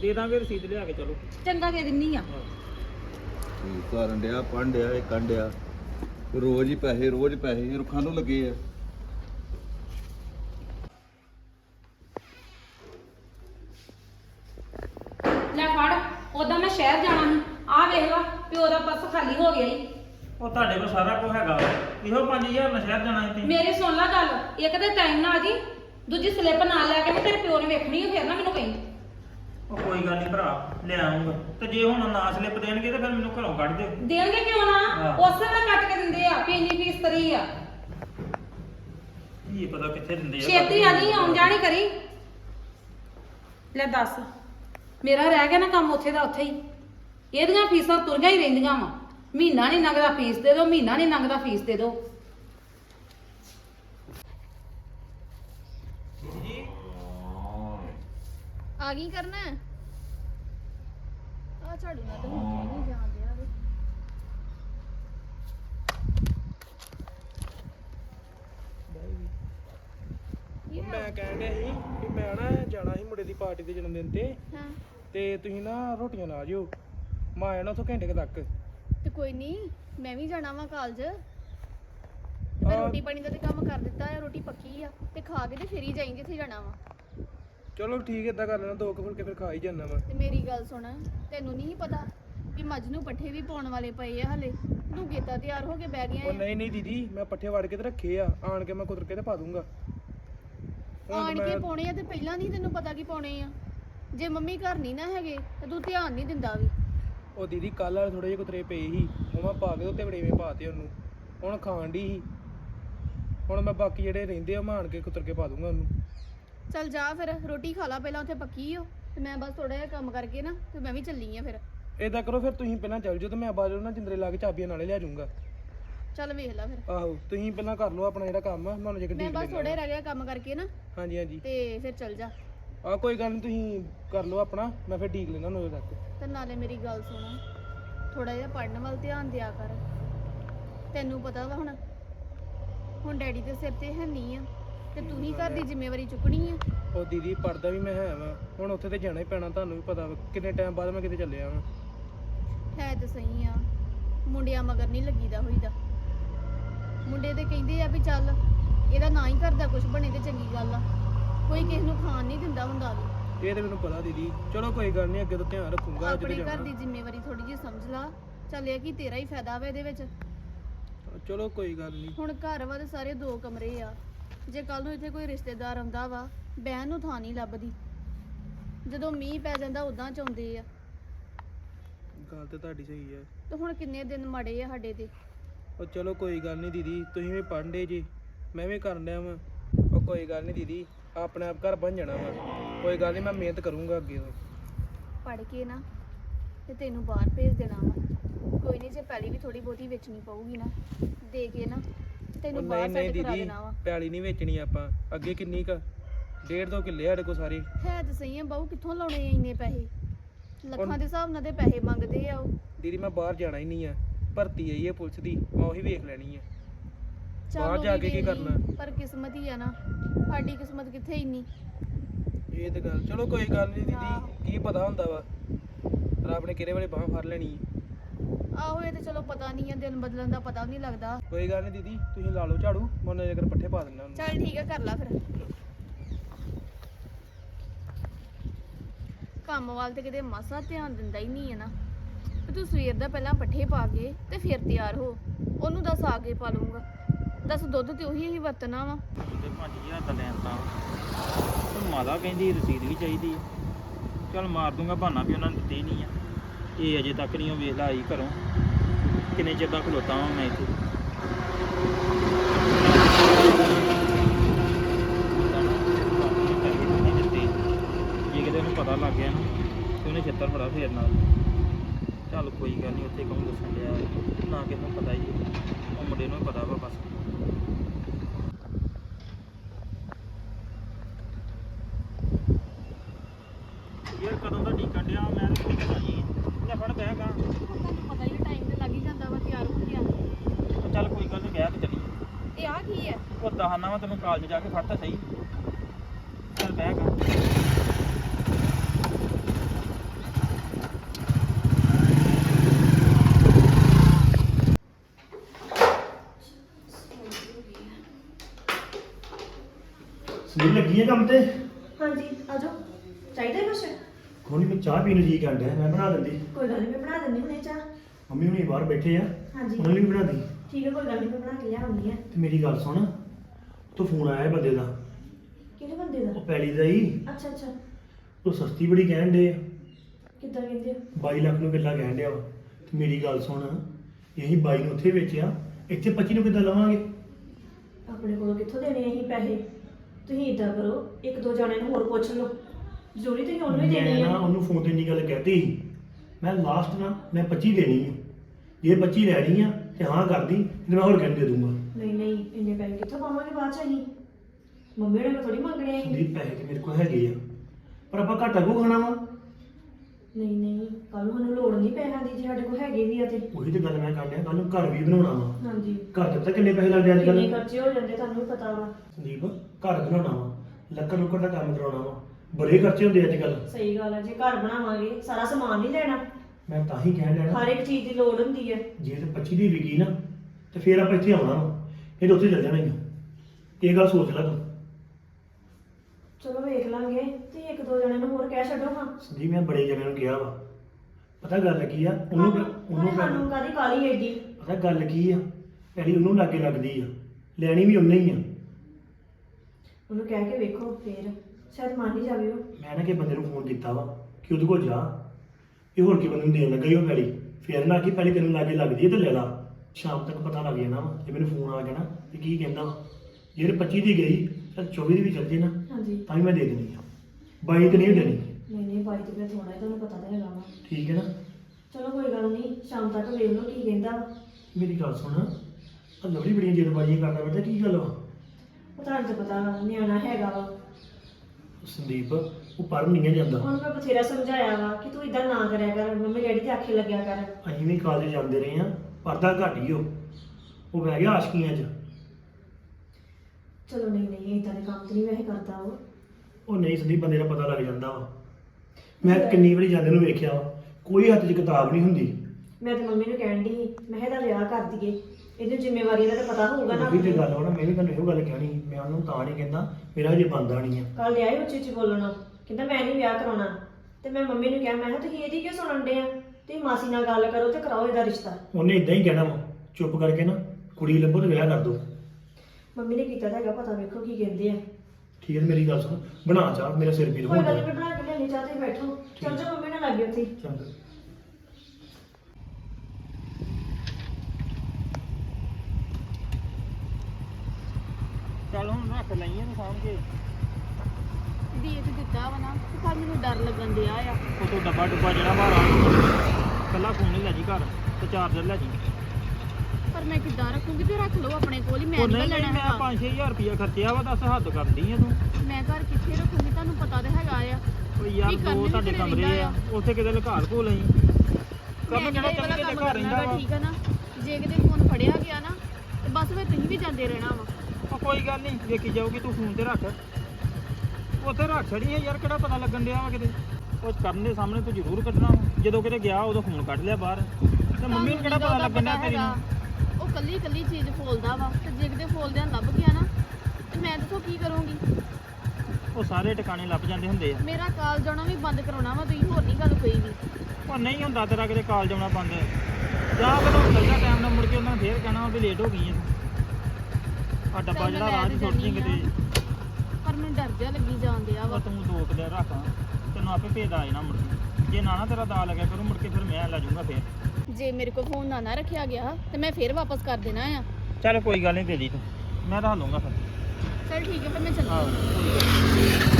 [SPEAKER 1] ਦੇ ਦਾਂਗੇ ਰਸੀਦ ਲਿਆ ਕੇ ਚਲੋ।
[SPEAKER 2] ਚੰਗਾ ਦੇ ਦਿੰਨੀ ਆ।
[SPEAKER 4] ਕੀ ਕਰਨ ਡਿਆ? ਪੜ੍ਹਨ ਡਿਆ ਇਹ ਕੰਡਿਆ ਰੋਜ਼ ਹੀ ਪੈਸੇ ਰੋਜ਼ ਪੈਸੇ ਰੁੱਖਾਂ ਨੂੰ ਲੱਗੇ ਆ
[SPEAKER 2] ਲੈ ਫੜ ਉਦਾਂ ਮੈਂ ਸ਼ਹਿਰ ਜਾਣਾ ਸੀ ਆ ਵੇਖ ਲਾ ਪਿਓ ਦਾ ਪਰਸ ਖਾਲੀ ਹੋ ਗਿਆ ਈ
[SPEAKER 1] ਉਹ ਤੁਹਾਡੇ ਕੋਲ ਸਾਰਾ ਕੁਝ ਹੈਗਾ ਵਾ। ਇਹੋ 5000 ਨਾਲ ਸ਼ਹਿਰ ਜਾਣਾ ਤੁਸੀਂ।
[SPEAKER 2] ਮੇਰੀ ਸੁਣ ਲੈ ਗੱਲ ਇੱਕ ਤੇ ਟਾਈਮ ਨਾਲ ਆ ਜੀ ਦੂਜੀ ਸਲਿੱਪ ਨਾਲ ਲੈ ਕੇ ਨਾ ਤੇਰੇ ਪਿਓ ਨੇ ਵੇਖਣੀ ਆ ਫਿਰ ਨਾ ਮੈਨੂੰ ਕਹੀਂ।
[SPEAKER 1] ਉਹ ਕੋਈ ਗੱਲ ਨਹੀਂ ਭਰਾ ਲੈ ਆਉਂਗਾ ਤੇ ਜੇ ਹੁਣ ਨਾ ਸਲਿੱਪ ਦੇਣਗੇ ਤੇ ਫਿਰ ਮੈਨੂੰ ਘਰੋਂ ਕੱਢ ਦਿਓ।
[SPEAKER 2] ਦੇਣਗੇ ਕਿਉਂ ਨਾ?
[SPEAKER 1] ਹਾਂ।
[SPEAKER 2] ਉਸੇ ਵੇਲੇ ਕੱਟ ਕੇ ਦਿੰਦੇ ਆ ਵੀ ਇੰਨੀ ਫੀਸ ਤਰੀ ਆ।
[SPEAKER 1] ਇਹ ਪਤਾ ਕਿੱਥੇ ਦਿੰਦੇ ਆ
[SPEAKER 2] ਛੇਤੀ ਆ ਨਹੀਂ ਆਉਣ ਜਾਣੀ ਕਰੀ। ਲੈ ਦੱਸ ਮੇਰਾ ਰਹਿ ਗਿਆ ਨਾ ਕੰਮ ਉੱਥੇ ਦਾ ਉੱਥੇ ਹੀ। ਇਹਦੀਆਂ ਫੀਸਾਂ ਤੁਰੀਆਂ ਹੀ ਰਹਿੰਦੀਆਂ ਵਾ। ਮਹੀਨਾ ਨਹੀਂ ਲੰਘਦਾ ਫੀਸ ਦੇ ਦਿਓ ਮਹੀਨਾ ਨਹੀਂ ਲੰਘਦਾ ਫੀਸ ਦੇ ਦਿਓ।
[SPEAKER 5] ਆ ਗਈ ਕਰਨਾ? ਆ ਝਾੜੂ ਨਾਲ ਤਾਂ ਮੁੱਕਿਆ ਨਹੀਂ ਜਾਂਦੇ ਆ
[SPEAKER 6] ਉਹ ਮੈਂ ਕਹਿਣ ਡਿਆ ਸੀ ਕਿ ਮੈਂ ਨਾ ਜਾਣਾ ਸੀ ਮੁੰਡੇ ਦੀ ਪਾਰਟੀ ਦੇ ਜਨਮ ਦਿਨ ਤੇ।
[SPEAKER 5] ਹਾਂ।
[SPEAKER 6] ਤੇ ਤੁਸੀਂ ਨਾ ਰੋਟੀਆਂ ਲਾ ਜਿਓ। ਮੈਂ ਆ ਜਾਣਾ ਉੱਥੋਂ ਘੰਟੇ ਕੁ ਤੱਕ।
[SPEAKER 5] ਕੋਈ ਨਹੀਂ ਮੈਂ ਵੀ ਜਾਣਾ ਵਾਂ ਕਾਲਜ ਤੇ ਮੈਂ ਰੋਟੀ ਪਾਣੀ ਦਾ ਤੇ ਕੰਮ ਕਰ ਦਿੱਤਾ ਆ ਰੋਟੀ ਪੱਕੀ ਆ ਤੇ ਖਾ ਕੇ ਤੇ ਫਿਰ ਹੀ ਜਾਈਂ ਜਿੱਥੇ ਜਾਣਾ ਵਾ।
[SPEAKER 6] ਚਲੋ ਠੀਕ ਏਦਾਂ ਕਰ ਲੈਣਾ ਦੋ ਕੁ ਫੁਲਕੇ ਫਿਰ ਖਾ ਹੀ ਜਾਣਾ ਵਾ।
[SPEAKER 5] ਤੇ ਮੇਰੀ ਗੱਲ ਸੁਣ ਤੈਨੂੰ ਨਹੀਂ ਪਤਾ ਕਿ ਮੱਝ ਨੂੰ ਪੱਠੇ ਵੀ ਪਾਉਣ ਵਾਲੇ ਪਏ ਆ ਹਲੇ। ਤੂੰ ਗੇਤਾ ਤਿਆਰ ਹੋ ਕੇ ਬਹਿ ਗਿਆ ਆ।
[SPEAKER 6] ਨਹੀਂ ਨਹੀਂ ਦੀਦੀ ਮੈਂ ਪੱਠੇ ਵੜ ਕੇ ਤੇ ਰੱਖੇ ਆ ਆਣ ਕੇ ਮੈਂ ਕੁਤਰ ਕੇ ਤੇ ਪਾ ਦੂੰਗਾ। ਹੁਣ
[SPEAKER 5] ਆਣ ਕੇ
[SPEAKER 6] ਮੈਂ-
[SPEAKER 5] ਪਾਉਣੇ ਆ ਤੇ ਪਹਿਲਾਂ ਨਹੀਂ ਤੈਨੂੰ ਪਤਾ ਕਿ ਪਾਉਣੇ ਆ। ਜੇ ਮੰਮੀ ਘਰ ਨਹੀਂ ਨਾ ਹੈਗੇ ਤੇ ਤੂੰ ਧਿਆਨ ਨਹੀਂ ਦਿੰਦਾ ਵੀ।
[SPEAKER 6] ਉਹ ਦੀਦੀ ਕੱਲ ਵਾਲੇ ਥੋੜੇ ਜਿਹੇ ਕੁਤਰੇ ਪਏ ਸੀ ਉਹ ਮੈਂ ਪਾ ਕੇ ਉੱਤੇ ਵੜੇਵੇਂ ਪਾਤੇ ਉਹਨੂੰ ਹੁਣ ਖਾਣ ਦੀ ਸੀ। ਹੁਣ ਮੈਂ ਬਾਕੀ ਜਿਹੜੇ ਰਹਿੰਦੇ ਆ ਮੈਂ ਆਣ ਕੇ ਕੁਤਰ ਕੇ ਪਾ ਦੂੰਗਾ ਉਹਨੂੰ।
[SPEAKER 5] ਚੱਲ ਜਾ ਫਿਰ ਰੋਟੀ ਖਾ ਲਾ ਪਹਿਲਾਂ ਉੱਥੇ ਪੱਕੀ ਓ। ਤੇ ਮੈਂ ਬਸ ਥੋੜਾ ਜਿਹਾ ਕੰਮ ਕਰਕੇ ਨਾ ਤੇ ਮੈਂ ਵੀ ਚੱਲੀ ਆ ਫਿਰ।
[SPEAKER 6] ਏਦਾਂ ਕਰੋ ਫਿਰ ਤੁਸੀਂ ਪਹਿਲਾਂ ਚੱਲ ਜਾਓ ਤੇ ਮੈਂ ਬਾਅਦ ਚੋਂ ਨਾ ਜਿੰਦਰੇ ਲਾ ਕੇ ਚਾਬੀਆਂ ਨਾਲੇ ਲਿਆ ਜਾਊਂਗਾ।
[SPEAKER 5] ਚੱਲ ਵੇਖ ਲੈ ਫਿਰ।
[SPEAKER 6] ਆਹੋ ਤੁਸੀਂ ਪਹਿਲਾਂ ਕਰ ਲਓ ਆਪਣਾ ਜਿਹੜਾ ਕੰਮ ਆ ਮੈਂ ਉਹਨੂੰ ਜੇ
[SPEAKER 5] ਮੈਂ
[SPEAKER 6] ਠੀਕ
[SPEAKER 5] ਬਸ ਥੋੜੇ ਰਹਿ ਗਿਆ ਕੰਮ ਕਰਕੇ ਨਾ।
[SPEAKER 6] ਹਾਂਜੀ ਹਾਂਜੀ।
[SPEAKER 5] ਤੇ ਫਿਰ ਚੱਲ ਜਾ।
[SPEAKER 6] ਆ ਕੋਈ ਗੱਲ ਨਹੀਂ ਤੁਸੀਂ ਕਰ ਲਓ ਆਪਣਾ ਮੈਂ ਫਿਰ ਠੀਕ ਲੈਣਾ ਉਹਨੂੰ ਤੱਕ
[SPEAKER 5] ਤੇ ਨਾਲੇ ਮੇਰੀ ਗੱਲ ਸੁਣ ਥੋੜਾ ਜਿਹਾ ਪੜਨ ਵੱਲ ਧਿਆਨ ਦਿਆ ਕਰ। ਤੈਨੂੰ ਪਤਾ ਵਾ ਹੁਣ ਹੁਣ ਡੈਡੀ ਦੇ ਸਿਰ ਤੇ ਹੈ ਨਹੀਂ ਆ ਤੇ ਤੂੰ ਹੀ ਘਰ ਦੀ ਜ਼ਿੰਮੇਵਾਰੀ ਚੁੱਕਣੀ ਆ।
[SPEAKER 6] ਉਹ ਦੀਦੀ ਪੜਦਾ ਵੀ ਮੈਂ ਹੈ ਵਾਂ ਹੁਣ ਉੱਥੇ ਤੇ ਜਾਣਾ ਹੀ ਪੈਣਾ ਤੁਹਾਨੂੰ ਵੀ ਪਤਾ ਵਾ ਕਿੰਨੇ ਟਾਈਮ ਬਾਅਦ ਮੈਂ ਕਿਤੇ ਚੱਲਿਆ ਵਾਂ।
[SPEAKER 5] ਹੈ ਤੇ ਸਹੀ ਆ ਮੁੰਡਿਆਂ ਮਗਰ ਨਹੀਂ ਲੱਗੀਦਾ ਹੋਈਦਾ। ਮੁੰਡੇ ਤੇ ਕਹਿੰਦੇ ਆ ਵੀ ਚੱਲ ਇਹਦਾ ਨਾ ਹੀ ਕਰਦਾ ਕੁਝ ਬਣੇ ਤੇ ਚੰਗੀ ਗੱਲ ਆ। ਕੋਈ ਕਿਸੇ ਨੂੰ ਖਾਣ ਨਹੀਂ ਦਿੰਦਾ ਹੁੰਦਾ ਵੀ।
[SPEAKER 6] ਇਹ ਤੇ ਮੈਨੂੰ ਪਤਾ ਦੀਦੀ। ਚਲੋ ਕੋਈ ਗੱਲ ਨਹੀਂ ਅੱਗੇ ਤੋਂ ਧਿਆਨ ਰੱਖੂੰਗਾ
[SPEAKER 5] ਆਪਣੇ ਘਰ ਦੀ ਜ਼ਿੰਮੇਵਾਰੀ ਥੋੜੀ ਜਿਹੀ ਸਮਝ ਲਾ। ਚੱਲ ਇਹ ਕਿ ਤੇਰਾ ਹੀ ਫਾਇਦਾ ਵਾ ਇਹਦੇ ਵਿੱਚ।
[SPEAKER 6] ਚਲੋ ਕੋਈ ਗੱਲ ਨਹੀਂ।
[SPEAKER 5] ਹੁਣ ਘਰ ਵਾ ਤੇ ਸਾਰੇ ਦੋ ਕਮਰੇ ਆ। ਜੇ ਕੱਲ ਨੂੰ ਇੱਥੇ ਕੋਈ ਰਿਸ਼ਤੇਦਾਰ ਆਉਂਦਾ ਵਾ ਬਹਿਣ ਨੂੰ ਥਾਂ ਨਹੀਂ ਲੱਭਦੀ। ਜਦੋਂ ਮੀਂਹ ਪੈ ਜਾਂਦਾ ਉਦਾਂ ਚ ਆਉਂਦੇ ਆ।
[SPEAKER 6] ਗੱਲ ਤੇ ਤੁਹਾਡੀ ਸਹੀ ਹੈ
[SPEAKER 5] ਤੇ ਹੁਣ ਕਿੰਨੇ ਦਿਨ ਮਾੜੇ ਆ ਸਾਡੇ ਤੇ।
[SPEAKER 6] ਉਹ ਚਲੋ ਕੋਈ ਗੱਲ ਨਹੀਂ ਦੀਦੀ ਤੁਸੀਂ ਵੀ ਪੜ੍ਹਦੇ ਜੀ। ਮੈਂ ਵੀ ਕਰਨ ਡਿਆ ਵਾਂ। ਉਹ ਕੋਈ ਗੱਲ ਨਹੀਂ ਦੀਦੀ। ਆਪਣੇ ਆਪ ਘਰ ਬਣ ਜਾਣਾ ਵਾ। ਕੋਈ ਗੱਲ ਨਹੀਂ ਮੈਂ ਮਿਹਨਤ ਕਰੂੰਗਾ ਅੱਗੇ ਤੋਂ।
[SPEAKER 5] ਪੜ ਕੇ ਨਾ ਤੇ ਤੈਨੂੰ ਬਾਹਰ ਭੇਜ ਦੇਣਾ ਵਾ। ਕੋਈ ਨਹੀਂ ਜੇ ਪਹਿਲੀ ਵੀ ਥੋੜੀ ਬਹੁਤੀ ਵੇਚਣੀ ਪਊਗੀ ਨਾ ਦੇ ਕੇ ਨਾ
[SPEAKER 6] ਉਹ
[SPEAKER 5] ਤੈਨੂੰ ਬਾਹਰ
[SPEAKER 6] ਨਹੀਂ
[SPEAKER 5] ਸੈੱਟ ਕਰਾ
[SPEAKER 6] ਦੀਦੀ
[SPEAKER 5] ਦੇਣਾ ਵਾ।
[SPEAKER 6] ਪੈਲੀ ਨਹੀਂ ਵੇਚਣੀ ਆਪਾਂ। ਅੱਗੇ ਕਿੰਨੀ ਕ? ਡੇਢ ਦੋ ਕਿੱਲੇ ਸਾਡੇ ਕੋਲ ਸਾਰੇ।
[SPEAKER 5] ਹੈ ਤੇ ਸਹੀ ਆ ਬਾਹੂ ਕਿੱਥੋਂ ਲਾਉਣੇ ਆ ਇੰਨੇ ਪੈਸੇ? ਲੱਖਾਂ ਦੇ ਹਿਸਾਬ ਨਾਲ ਤੇ ਪੈਸੇ ਮੰਗਦੇ ਆ ਉਹ।
[SPEAKER 6] ਦੀਦੀ ਮੈਂ ਬਾਹਰ ਜਾਣਾ ਹੀ ਨਹੀਂ ਆ। ਭਰਤੀ ਆਈ ਹੈ ਪੁਲਿਸ ਦੀ ਮੈਂ ਉਹੀ ਵੇਖ ਲੈਣੀ ਆ। ਬਾਹਰ
[SPEAKER 5] ਉਹ
[SPEAKER 6] ਜਾ
[SPEAKER 5] ਵੀ
[SPEAKER 6] ਕੇ ਕੀ
[SPEAKER 5] ਵੇਖ ਲਈ,
[SPEAKER 6] ਕਰਨਾ?
[SPEAKER 5] ਪਰ ਕਿਸਮਤ ਹੀ ਆ ਨਾ ਸਾਡੀ ਕਿਸਮਤ ਕਿੱਥੇ ਇੰਨੀ?
[SPEAKER 6] ਇਹ ਤੇ ਗੱਲ ਚਲੋ ਕੋਈ ਗੱਲ ਨਹੀਂ
[SPEAKER 5] ਹਾਂ।
[SPEAKER 6] ਦੀਦੀ ਕੀ ਪਤਾ ਹੁੰਦਾ ਵਾ? ਰੱਬ ਨੇ ਕਿਹੜੇ ਵੇਲੇ ਬਾਹ ਫੜ ਲੈਣੀ ਹੈ।
[SPEAKER 5] ਆਹੋ ਇਹ ਤੇ ਚਲੋ ਪਤਾ ਨਹੀਂ ਆ ਦਿਨ ਬਦਲਣ ਦਾ ਪਤਾ ਨਹੀਂ ਲੱਗਦਾ।
[SPEAKER 6] ਕੋਈ ਗੱਲ ਨਹੀਂ ਦੀਦੀ ਤੁਸੀਂ ਲਾ ਲਓ ਝਾੜੂ ਮੈਂ ਉਹਨਾਂ ਜੇਕਰ ਪੱਠੇ ਪਾ ਦਿੰਦਾ ਉਹਨੂੰ।
[SPEAKER 5] ਚੱਲ ਠੀਕ ਆ ਕਰ ਲਾ ਫਿਰ। ਕੰਮ ਵਾਲ ਤੇ ਕਿਤੇ ਮਾਸਾ ਧਿਆਨ ਦਿੰਦਾ ਹੀ ਨਹੀਂ ਹੈ ਨਾ। ਤੇ ਤੂੰ ਸਵੇਰ ਦਾ ਪਹਿਲਾਂ ਪੱਠੇ ਪਾ ਕੇ ਤੇ ਫਿਰ ਤਿਆਰ ਹੋ। ਉਹਨੂੰ ਦੱਸ ਆ ਕੇ ਪਾ ਲੂੰਗਾ ਦੱਸ ਦੁੱਧ ਤੇ ਉਹੀ ਹੀ ਵਰਤਣਾ ਵਾ।
[SPEAKER 1] ਤੇ 5000 ਦਾ ਲੈਣ ਤਾਂ। ਤੇ ਮਾਤਾ ਕਹਿੰਦੀ ਰਸੀਦ ਵੀ ਚਾਹੀਦੀ ਆ। ਚਲ ਮਾਰ ਦੂੰਗਾ, ਬਹਾਨਾ ਵੀ ਉਹਨਾਂ ਨੇ ਦਿੱਤੀ ਨਹੀਂ ਆ। ਇਹ ਅਜੇ ਤੱਕ ਨਹੀਂ ਉਹ ਵੇਖ ਆਈ ਘਰੋਂ। ਕਿੰਨੇ ਚਿਰ ਦਾ ਖਲੋਤਾ ਵਾਂ ਮੈਂ ਇੱਥੇ। ਜੇ ਕਿਤੇ ਉਹਨੂੰ ਪਤਾ ਲੱਗ ਗਿਆ ਨਾ, ਤੇ ਉਹਨੇ ਛੱਤਰ ਫੜਾ ਫੇਰਨਾ ਚੱਲ ਕੋਈ ਗੱਲ ਨਹੀਂ, ਉੱਥੇ ਕੌਣ ਦੱਸਣ ਡਿਆ? ਨਾ ਕਿਸੇ ਨੂੰ ਪਤਾ ਹੀ ਉਹ ਮੁੰਡੇ ਨੂੰ ਹੀ ਪਤਾ ਵਾ ਬਸ ਯਾਰ ਕਦੋਂ ਡਿਆ ਮੈਂ ਤਾਂ ਕੋਈ ਪਤਾ ਨਹੀਂ। ਲੈ ਫੜ ਬਹਿ ਗਾ
[SPEAKER 5] ਤੁਹਾਨੂੰ ਪਤਾ ਹੀ ਟਾਈਮ ਤੇ ਲੱਗ ਹੀ ਜਾਂਦਾ ਵਾ ਤਿਆਰ ਹੋ ਗਿਆ
[SPEAKER 1] ਚੱਲ ਕੋਈ ਗੱਲ ਨਹੀਂ ਗਿਆ ਤੇ ਚੱਲੀ
[SPEAKER 5] ਇਹ ਆ ਕੀ ਹੈ?
[SPEAKER 1] ਉਹ ਦਹਾਨਾ ਵਾ ਤੈਨੂੰ ਕਾਲਜ ਜਾ ਕੇ ਫੜ ਤਾਂ ਸਹੀ। ਚੱਲ ਬਹਿ ਗਾ
[SPEAKER 7] ਸੁਣੀ ਲੱਗੀ ਹੈ ਕੰਮ ਤੇ
[SPEAKER 3] ਹਾਂਜੀ ਆਜੋ ਚਾਹੀਦਾ ਕੁਛ
[SPEAKER 7] ਕੋਈ ਨੀ ਮੈਂ ਚਾਹ ਪੀਣ ਨੂੰ ਜੀ ਕਰਨ ਡਿਆ ਮੈਂ ਬਣਾ ਦਿੰਦੀ।
[SPEAKER 3] ਕੋਈ ਗੱਲ ਨਹੀਂ ਮੈਂ ਬਣਾ ਦਿੰਦੀ ਹੁਣੇ ਚਾਹ।
[SPEAKER 7] ਮੰਮੀ ਹੁਣੀ ਬਾਹਰ ਬੈਠੇ ਆ
[SPEAKER 3] ਹਾਂਜੀ।
[SPEAKER 7] ਉਹਨਾਂ ਲਈ ਵੀ ਬਣਾ ਦੀ
[SPEAKER 3] ਠੀਕ ਹੈ ਕੋਈ ਗੱਲ ਨਹੀਂ ਮੈਂ ਬਣਾ ਕੇ ਲਿਆਉਣੀ ਆ
[SPEAKER 7] ਤੇ ਮੇਰੀ ਗੱਲ ਸੁਣ ਤੂੰ ਫੋਨ ਆਇਆ ਬੰਦੇ ਦਾ?
[SPEAKER 3] ਕਿਹੜੇ ਬੰਦੇ ਦਾ?
[SPEAKER 7] ਉਹ ਪੈਲੀ ਦਾ ਹੀ।
[SPEAKER 3] ਅੱਛਾ ਅੱਛਾ।
[SPEAKER 7] ਉਹ ਸਸਤੀ ਬੜੀ ਕਹਿਣ ਦੇ ਆ।
[SPEAKER 3] ਕਿੱਦਾਂ ਕਹਿੰਦੇ ਆ?
[SPEAKER 7] 22 ਲੱਖ ਨੂੰ ਕਿੱਲਾ ਕਹਿਣ ਡਿਆ ਵਾ। ਤੇ ਮੇਰੀ ਗੱਲ ਸੁਣ ਇਹੀ 22 ਨੂੰ ਉੱਥੇ ਵੇਚਿਆ ਇੱਥੇ 25 ਨੂੰ ਕਿੱਦਾਂ ਲਵਾਂਗੇ?
[SPEAKER 3] ਆਪਣੇ ਕੋਲੋਂ ਕਿੱਥੋਂ ਦੇਣੇ ਅਸੀਂ ਪੈਸੇ? ਤੁਸੀਂ ਇਦਾਂ ਕਰੋ ਇੱਕ ਦੋ ਜਣਿਆਂ ਨੂੰ ਹੋਰ ਪੁੱਛ ਲਓ। ਜ਼ਰੂਰੀ ਤੁਸੀਂ ਉਹਨੂੰ ਹੀ ਦੇਣੇ
[SPEAKER 7] ਮੈਂ ਨਾ
[SPEAKER 3] ਆ
[SPEAKER 7] ਉਹਨੂੰ ਫੋਨ ਤੇ ਇੰਨੀ ਗੱਲ ਕਹਿਤੀ ਸੀ। ਮੈਂ ਲਾਸਟ ਨਾ ਮੈਂ 25 ਦੇਣੀ ਹੈ ਜੇ 25 ਲੈਣੀ ਆ ਤੇ ਹਾਂ ਕਰਦੀ ਤੇ ਮੈਂ ਹੋਰ ਕਹਿੰਦੇ ਦੇ ਦੂੰਗਾ?
[SPEAKER 3] ਨਹੀਂ ਨਹੀਂ ਇੰਨੇ ਪੈਸੇ ਕਿੱਥੋਂ ਪਾਵਾਂਗੇ ਬਾਅਦ ਚ ਅਸੀਂ? ਮੰਮੀ ਨੇ ਥੋੜੀ ਮੰਗਣੇ ਆ। ਅਸੀਂ।
[SPEAKER 7] ਸੰਦੀਪ ਪੈਸੇ ਤੇ ਮੇਰੇ ਕੋਲ ਹੈਗੇ ਆ। ਪਰ ਆਪਾਂ ਘਾਟਾ ਕੋ ਖਾਣਾ ਵਾ।
[SPEAKER 3] ਨਹੀਂ ਨਹੀਂ ਕੱਲ ਨੂੰ ਸਾਨੂੰ ਲੋੜ ਨਹੀਂ ਪੈਸਿਆਂ ਦੀ ਜੇ ਸਾਡੇ ਕੋਲ ਹੈਗੇ ਵੀ ਆ ਤੇ।
[SPEAKER 7] ਉਹੀ ਤੇ ਗੱਲ ਮੈਂ ਕਰਨਿਆ ਕੱਲ ਨੂੰ ਘਰ ਵੀ ਬਣਾਉਣਾ ਵਾ।
[SPEAKER 3] ਹਾਂਜੀ।
[SPEAKER 7] ਘਰ ਤੇ ਪਤਾ ਕਿੰਨੇ ਪੈਸੇ ਲੱਗਦੇ ਅੱਜ
[SPEAKER 3] ਕਿੰਨੇ
[SPEAKER 7] ਕੱਲ
[SPEAKER 3] ਖਰਚੇ ਹੋ ਜਾਂਦੇ ਤੁਹਾਨੂੰ ਵੀ ਪਤਾ ਵਾ।
[SPEAKER 7] ਸੰਦੀਪ ਘਰ ਬਣਾਉਣਾ ਵਾ। ਲੱਕੜ ਲੁੱਕੜ ਦਾ ਕੰਮ ਕਰਾਉਣਾ ਵਾ। ਬੜੇ ਖਰਚੇ ਹੁੰਦੇ ਅੱਜ ਕੱਲ
[SPEAKER 3] ਸਹੀ ਗੱਲ ਹੈ ਜੇ ਘਰ ਬਣਾਵਾਂਗੇ ਸਾਰਾ ਸਮਾਨ ਨਹੀਂ ਲੈਣਾ।
[SPEAKER 7] ਮੈਂ ਤਾਂ ਹੀ ਕਹਿਣ ਲੈਣਾ
[SPEAKER 3] ਹਰ ਇੱਕ ਚੀਜ਼ ਦੀ ਲੋੜ ਹੁੰਦੀ ਹੈ
[SPEAKER 7] ਜੇ ਤੇ 25 ਦੀ ਵਿਕੀ ਨਾ ਤੇ ਫੇਰ ਆਪਾਂ ਇੱਥੇ ਆਉਣਾ ਵਾ। ਇਹ ਤਾਂ ਉੱਥੇ ਚੱਲ ਜਾਣਾ ਹੀ ਆ। ਇਹ ਗੱਲ ਸੋਚ ਲੈ ਤੂੰ।
[SPEAKER 3] ਚਲੋ ਵੇਖ ਲਾਂਗੇ ਤੇ ਇੱਕ ਦੋ ਜਣਿਆਂ ਨੂੰ ਹੋਰ ਕਹਿ ਛੱਡੋ ਹਾਂ।
[SPEAKER 7] ਸੰਦੀਪ ਮੈਂ ਬੜੇ ਜਣਿਆਂ ਨੂੰ ਕਿਹਾ ਵਾ। ਪਤਾ ਗੱਲ ਕੀ ਆ? ਉਹਨੂੰ ਉਹਨੂੰ
[SPEAKER 3] ਸਾਨੂੰ
[SPEAKER 7] ਕਹਿ-
[SPEAKER 3] ਕਾਦੀ ਕਾਲੀ ਏਡੀ?
[SPEAKER 7] ਪਤਾ ਗੱਲ ਕੀ ਆ? ਪਹਿਲੀ ਉਹਨੂੰ ਲਾਗੇ ਲੱਗਦੀ ਆ। ਲੈਣੀ ਵੀ ਉਹਨੇ ਹੀ ਆ।
[SPEAKER 3] ਉਹਨੂੰ ਕਹਿ ਕੇ ਵੇਖੋ ਫੇਰ। ਸ਼ਾਇਦ ਮੰਨ ਹੀ ਜਾਵੇ ਉਹ।
[SPEAKER 7] ਮੈਂ ਨਾ ਕਿ ਬੰਦੇ ਨੂੰ ਫੋਨ ਕੀਤਾ ਵਾ ਕਿ ਉਹਦੇ ਕੋਲ ਜਾ। ਇਹ ਹੋਰ ਕੀ ਬੰਦੇ ਨੂੰ ਦੇਣ ਲੱਗਾ ਹੀ ਉਹ ਪੈਲੀ ਫੇਰ ਨਾ ਕਿ ਪਹਿਲੀ ਤੈਨੂੰ ਲਾਗੇ ਲੱਗਦੀ ਹੈ ਤੇ ਲੈ ਲਾ। ਸ਼ਾਮ ਤੱਕ ਪਤਾ ਲੱਗ ਜਾਣਾ ਵਾ ਜੇ ਮੈਨੂੰ ਫੋਨ ਆ ਗਿਆ ਨਾ ਤੇ ਕੀ ਕਹਿੰਦਾ ਵਾ? ਜੇ 25 ਦੀ ਗਈ ਤਾਂ 24 ਦੀ ਵੀ ਚੱਲ ਜੇ ਨਾ
[SPEAKER 3] ਹਾਂਜੀ।
[SPEAKER 7] ਤਾਂ ਵੀ ਮੈਂ ਦੇ ਦੇਣੀ ਆ। 22 ਤੇ ਨਹੀਂ ਦੇਣੀ।
[SPEAKER 3] ਨਹੀਂ ਨਹੀਂ ਬਾਈ ਤੇ ਫਿਰ ਥੋੜਾ ਤੁਹਾਨੂੰ ਪਤਾ ਤਾਂ ਹੈਗਾ ਵਾ।
[SPEAKER 7] ਠੀਕ ਹੈ ਨਾ?
[SPEAKER 3] ਚਲੋ ਕੋਈ ਗੱਲ ਨਹੀਂ ਸ਼ਾਮ ਤੱਕ ਵੇਖ ਲਓ ਕੀ ਕਹਿੰਦਾ।
[SPEAKER 7] ਮੇਰੀ ਗੱਲ ਸੁਣ ਆ ਲਵੜੀ ਬੜੀਆਂ ਜਲਦਬਾਜ਼ੀਆਂ ਕਰਦਾ ਬੇਟਾ ਕੀ ਗੱਲ ਵਾ?
[SPEAKER 3] ਉਹ ਤੁਹਾਨੂੰ ਤਾਂ ਪਤਾ ਵਾ, ਨਿਆਣਾ ਹੈਗਾ ਵਾ।
[SPEAKER 7] ਸੰਦੀਪ ਉਹ ਪੜ੍ਹ ਨਹੀਂ ਜਾਂਦਾ।
[SPEAKER 3] ਉਹਨੂੰ ਮੈਂ ਬਥੇਰਾ ਸਮਝਾਇਆ ਵਾ ਕਿ ਤੂੰ ਇਦਾਂ ਨਾ ਕਰਿਆ ਕਰ ਮੰਮੀ ਡੈਡੀ ਦੇ ਆਖੇ ਲੱਗਿਆ ਕਰ।
[SPEAKER 7] ਅਸੀਂ ਵੀ ਕਾਲਜ ਜਾਂਦੇ ਰਹੇ ਆ ਪੜਦਾ ਘੱਟ ਹੀ ਉਹ। ਉਹ ਬਹਿ ਗਿਆ ਆਸ਼ਕੀਆਂ 'ਚ।
[SPEAKER 3] ਚਲੋ ਨਹੀਂ ਨਹੀਂ ਇਦਾਂ ਦੇ ਕੰਮ ਤੇ ਨਹੀਂ ਵੈਸੇ ਕਰਦਾ ਉਹ।
[SPEAKER 7] ਉਹ ਨਹੀਂ ਸੰਦੀਪ ਬੰਦੇ ਦਾ ਪਤਾ ਲੱਗ ਜਾਂਦਾ ਵਾ। ਮੈਂ ਕਿੰਨੀ ਵਾਰੀ ਜਾਂਦੇ ਨੂੰ ਵੇਖਿਆ ਵਾ ਕੋਈ ਹੱਥ 'ਚ ਕਿਤਾਬ ਨਹੀਂ ਹੁੰਦੀ।
[SPEAKER 3] ਮੈਂ ਤੇ ਮੰਮੀ ਨੂੰ ਕਹਿਣ ਦੀ ਮੈਂ ਇਹਦਾ ਵਿਆਹ ਕਰ ਦਈਏ। ਇਹਨੂੰ ਜ਼ਿੰਮੇਵਾਰੀ ਦਾ ਤਾਂ ਪਤਾ ਹੋਊਗਾ ਨਾ।
[SPEAKER 7] ਵੀ ਤੇ ਗੱਲ ਹੋਣਾ ਮੈਂ ਵੀ ਤੁਹਾਨੂੰ ਇਹੋ ਗੱਲ ਕਹਿਣੀ। ਮੈਂ ਉਹਨੂੰ ਤਾਂ ਨਹੀਂ ਕਹਿੰਦਾ ਮੇਰਾ ਹਜੇ ਬੰਦਾ ਨਹੀਂ ਆ।
[SPEAKER 3] ਕੱਲ ਦੇ ਆਏ ਉੱਚੀ ਉੱਚੀ ਬੋਲਣਾ। ਕਹਿੰਦਾ ਮੈਂ ਨਹੀਂ ਵਿਆਹ ਕਰਾਉਣਾ। ਤੇ ਮੈਂ ਮੰਮੀ ਨੂੰ ਕਿਹਾ ਮੈਂ ਕਿਹਾ ਤੁਸੀਂ ਇਹਦੀ ਕਿਉਂ ਸੁਣਨ ਦੇ ਆ? ਤੁਸੀਂ ਮਾਸੀ ਨਾਲ ਗੱਲ ਕਰੋ ਤੇ ਕਰਾਓ ਇਹਦਾ ਰਿਸ਼ਤਾ।
[SPEAKER 7] ਉਹਨੇ ਇਦਾਂ ਹੀ ਕਹਿਣਾ ਵਾ ਚੁੱਪ ਕਰਕੇ ਨਾ ਕੁੜੀ ਲੱਭੋ ਤੇ ਵਿਆਹ ਕਰ ਦੋ।
[SPEAKER 3] ਮੰਮੀ ਨੇ ਕੀਤਾ ਤਾਂ ਹੈਗਾ ਪਤਾ ਵੇਖੋ ਕੀ ਕਹਿੰਦੇ ਆ।
[SPEAKER 7] ਠੀਕ ਹੈ ਤੇ ਮੇਰੀ ਗੱਲ ਸੁਣ ਬਣਾ ਚਾਹ ਮੇਰਾ ਸਿਰ ਪੀਰ
[SPEAKER 3] ਕੋਈ ਗੱਲ ਨਹੀਂ। ਬਣਾ ਕੇ ਲਿਆਣੀ ਚਾਹਤੇ ਬੈਠੋ। ਚੱਲ ਜਾ ਮੰਮੀ ਨਾਲ ਲੱਗੇ ਉੱਥੇ।
[SPEAKER 7] ਚੰਗਾ
[SPEAKER 1] ਚੱਲ ਹੁਣ ਰੱਖ ਲਈਏ ਨੂੰ ਸਾਂਭ ਕੇ।
[SPEAKER 5] ਦੇ ਤੇ ਦਿੱਤਾ ਵਾ ਨਾ ਤੇ ਪਰ ਮੈਨੂੰ ਡਰ ਲੱਗਣ ਦਿਆ ਆ।
[SPEAKER 1] ਉਹ ਤੋਂ ਡੱਬਾ ਡੁੱਬਾ ਜਿਹੜਾ ਬਾਹਰ ਆ ਕੱਲਾ ਫੋਨ ਹੀ ਲੈ ਜੀ ਘਰ ਤੇ ਚਾਰਜਰ ਲੈ ਜੀ।
[SPEAKER 5] ਪਰ ਮੈਂ ਕਿੱਦਾਂ ਰੱਖੂੰਗੀ? ਤੇ ਰੱਖ ਲਓ ਆਪਣੇ ਕੋਲ ਹੀ ਮੈਂ
[SPEAKER 1] ਉਹ
[SPEAKER 5] ਨਹੀਂ
[SPEAKER 1] ਨਹੀਂ
[SPEAKER 5] ਲੈਣਾ
[SPEAKER 1] ਮੈਂ
[SPEAKER 5] ਹੈਗਾ।
[SPEAKER 1] 5-6000 ਰੁਪਇਆ ਖਰਚਿਆ ਵਾ ਦੱਸ ਹੱਦ ਕਰਦੀ ਆ ਤੂੰ।
[SPEAKER 5] ਮੈਂ ਘਰ ਕਿੱਥੇ ਰੱਖੂੰਗੀ? ਤੁਹਾਨੂੰ ਪਤਾ ਤਾਂ ਹੈਗਾ ਆ।
[SPEAKER 1] ਓ ਯਾਰ
[SPEAKER 5] ਕੀ ਕਰਨੀ
[SPEAKER 1] ਦੋ
[SPEAKER 5] ਵੀ
[SPEAKER 1] ਤੁਹਾਡੇ ਕਮਰੇ ਆ। ਉੱਥੇ ਕਿਤੇ ਲੁਕਾ ਕੋ ਲਈ। ਕੰਮ
[SPEAKER 5] ਜਿਹੜਾ
[SPEAKER 1] ਜਿਹੜਾ
[SPEAKER 5] ਇਹ
[SPEAKER 1] ਚੱਲ ਕੇ
[SPEAKER 5] ਕੰਮ
[SPEAKER 1] ਘਰ
[SPEAKER 5] ਕਰਨਾ
[SPEAKER 1] ਰਹਿੰਦਾ
[SPEAKER 5] ਵਾ
[SPEAKER 1] ਵਾ।
[SPEAKER 5] ਠੀਕ ਆ ਨਾ? ਜੇ ਕਿਤੇ ਫੋਨ ਫੜਿਆ ਗਿਆ ਨਾ ਤੇ ਬਸ ਫਿਰ ਤੁਸੀਂ ਵੀ ਜਾਂਦੇ ਰਹਿਣਾ ਵਾ।
[SPEAKER 1] ਉਹ ਕੋਈ ਗੱਲ ਨਹੀਂ ਵੇਖੀ ਜਾਊਗੀ ਤੂੰ ਫੋਨ ਤੇ ਰੱਖ। ਉੱਥੇ ਰੱਖ ਛੜੀ ਆ ਯਾਰ ਕਿਹੜਾ ਪਤਾ ਲੱਗਣ ਡਿਆ ਵਾ ਕਿਤੇ। ਉਹ ਕਰਨ ਦੇ ਸਾਹਮਣੇ ਤੂੰ ਜ਼ਰੂਰ ਕੱਢਣਾ ਵਾ। ਜਦੋਂ ਕਿਤੇ ਗਿਆ ਉਦੋਂ ਫੋਨ ਕੱਢ ਲਿਆ ਬਾਹਰ। ਤੇ ਮੰਮੀ ਨੂੰ ਕਿਹੜਾ ਪਤਾ ਲੱਗਣ ਡਿਆ ਤੇਰੀ ਨੂੰ?
[SPEAKER 5] ਹੈਗਾ। ਉਹ ਕੱਲੀ ਕੱਲੀ ਚੀਜ਼ ਫੋਲਦਾ ਵਾ। ਤੇ ਜੇ ਕਿਤੇ ਫੋਲਦਿਆਂ ਲੱਭ ਗਿਆ ਨਾ ਤੇ ਮੈਂ ਦੱਸੋ ਕੀ ਕਰੂੰਗੀ?
[SPEAKER 1] ਉਹ ਸਾਰੇ ਟਿਕਾਣੇ ਲੱਭ ਜਾਂਦੇ ਹੁੰਦੇ ਆ।
[SPEAKER 5] ਮੇਰਾ ਕਾਲ ਜਾਣਾ ਵੀ ਬੰਦ ਕਰਾਉਣਾ ਵਾ ਤੁਸੀਂ ਹੋਰ ਨਹੀਂ ਗੱਲ ਕੋਈ ਵੀ।
[SPEAKER 1] ਉਹ ਨਹੀਂ ਹੁੰਦਾ ਤੇਰਾ ਕਿਤੇ ਕਾਲਜ ਆਉਣਾ ਬੰਦ। ਜਾਂ ਕਦੋਂ ਚੱਲਦਾ ਟਾਈਮ ਨਾਲ ਮੁੜ ਕੇ ਉਹਨਾਂ ਨੇ ਫੇਰ ਕਹਿਣਾ ਵੀ ਲੇਟ ਹੋ ਗਈ ਆ। ਆ ਡੱਬਾ
[SPEAKER 5] ਚੱਲ
[SPEAKER 1] ਜਿਹੜਾ
[SPEAKER 5] ਮੈਂ
[SPEAKER 1] ਰਾਹ
[SPEAKER 5] ਲੈ
[SPEAKER 1] 'ਚ ਸੁੱਟ ਜੀ
[SPEAKER 5] ਜਾਂਦੀ
[SPEAKER 1] ਕਿਤੇ
[SPEAKER 5] ਪਰ ਮੈਨੂੰ ਡਰ ਜਿਹਾ ਲੱਗੀ ਜਾਂਦਿਆ
[SPEAKER 1] ਉਹ
[SPEAKER 5] ਵਾ।
[SPEAKER 1] ਤੂੰ ਦੋ ਕੁ ਦਿਨ ਰੱਖ ਤੈਨੂੰ ਆਪੇ ਭੇਦ ਆ ਜਾਣਾ ਮੁੜ ਕੇ। ਜੇ ਨਾ ਨਾ ਤੇਰਾ ਦਾ ਲੱਗਿਆ ਕਰੂ ਮੁੜ ਕੇ ਫਿਰ ਮੈਂ ਲੈ ਜਾਊਂਗਾ ਫੇਰ।
[SPEAKER 5] ਜੇ ਮੇਰੇ ਕੋਲ ਫੋਨ ਨਾ ਨਾ ਰੱਖਿਆ ਗਿਆ ਤੇ ਮੈਂ ਫੇਰ ਵਾਪਸ ਕਰ ਦੇਣਾ ਆ।
[SPEAKER 1] ਚੱਲ ਕੋਈ ਗੱਲ ਨਹੀਂ ਦੇ ਦੀ ਤੂੰ। ਮੈਂ ਰੱਖ ਲੂੰਗਾ ਫਿਰ।
[SPEAKER 5] ਚਲ ਠੀਕ ਹੈ ਫਿਰ ਮੈਂ ਚੱਲੀ
[SPEAKER 1] ਆਹੋ।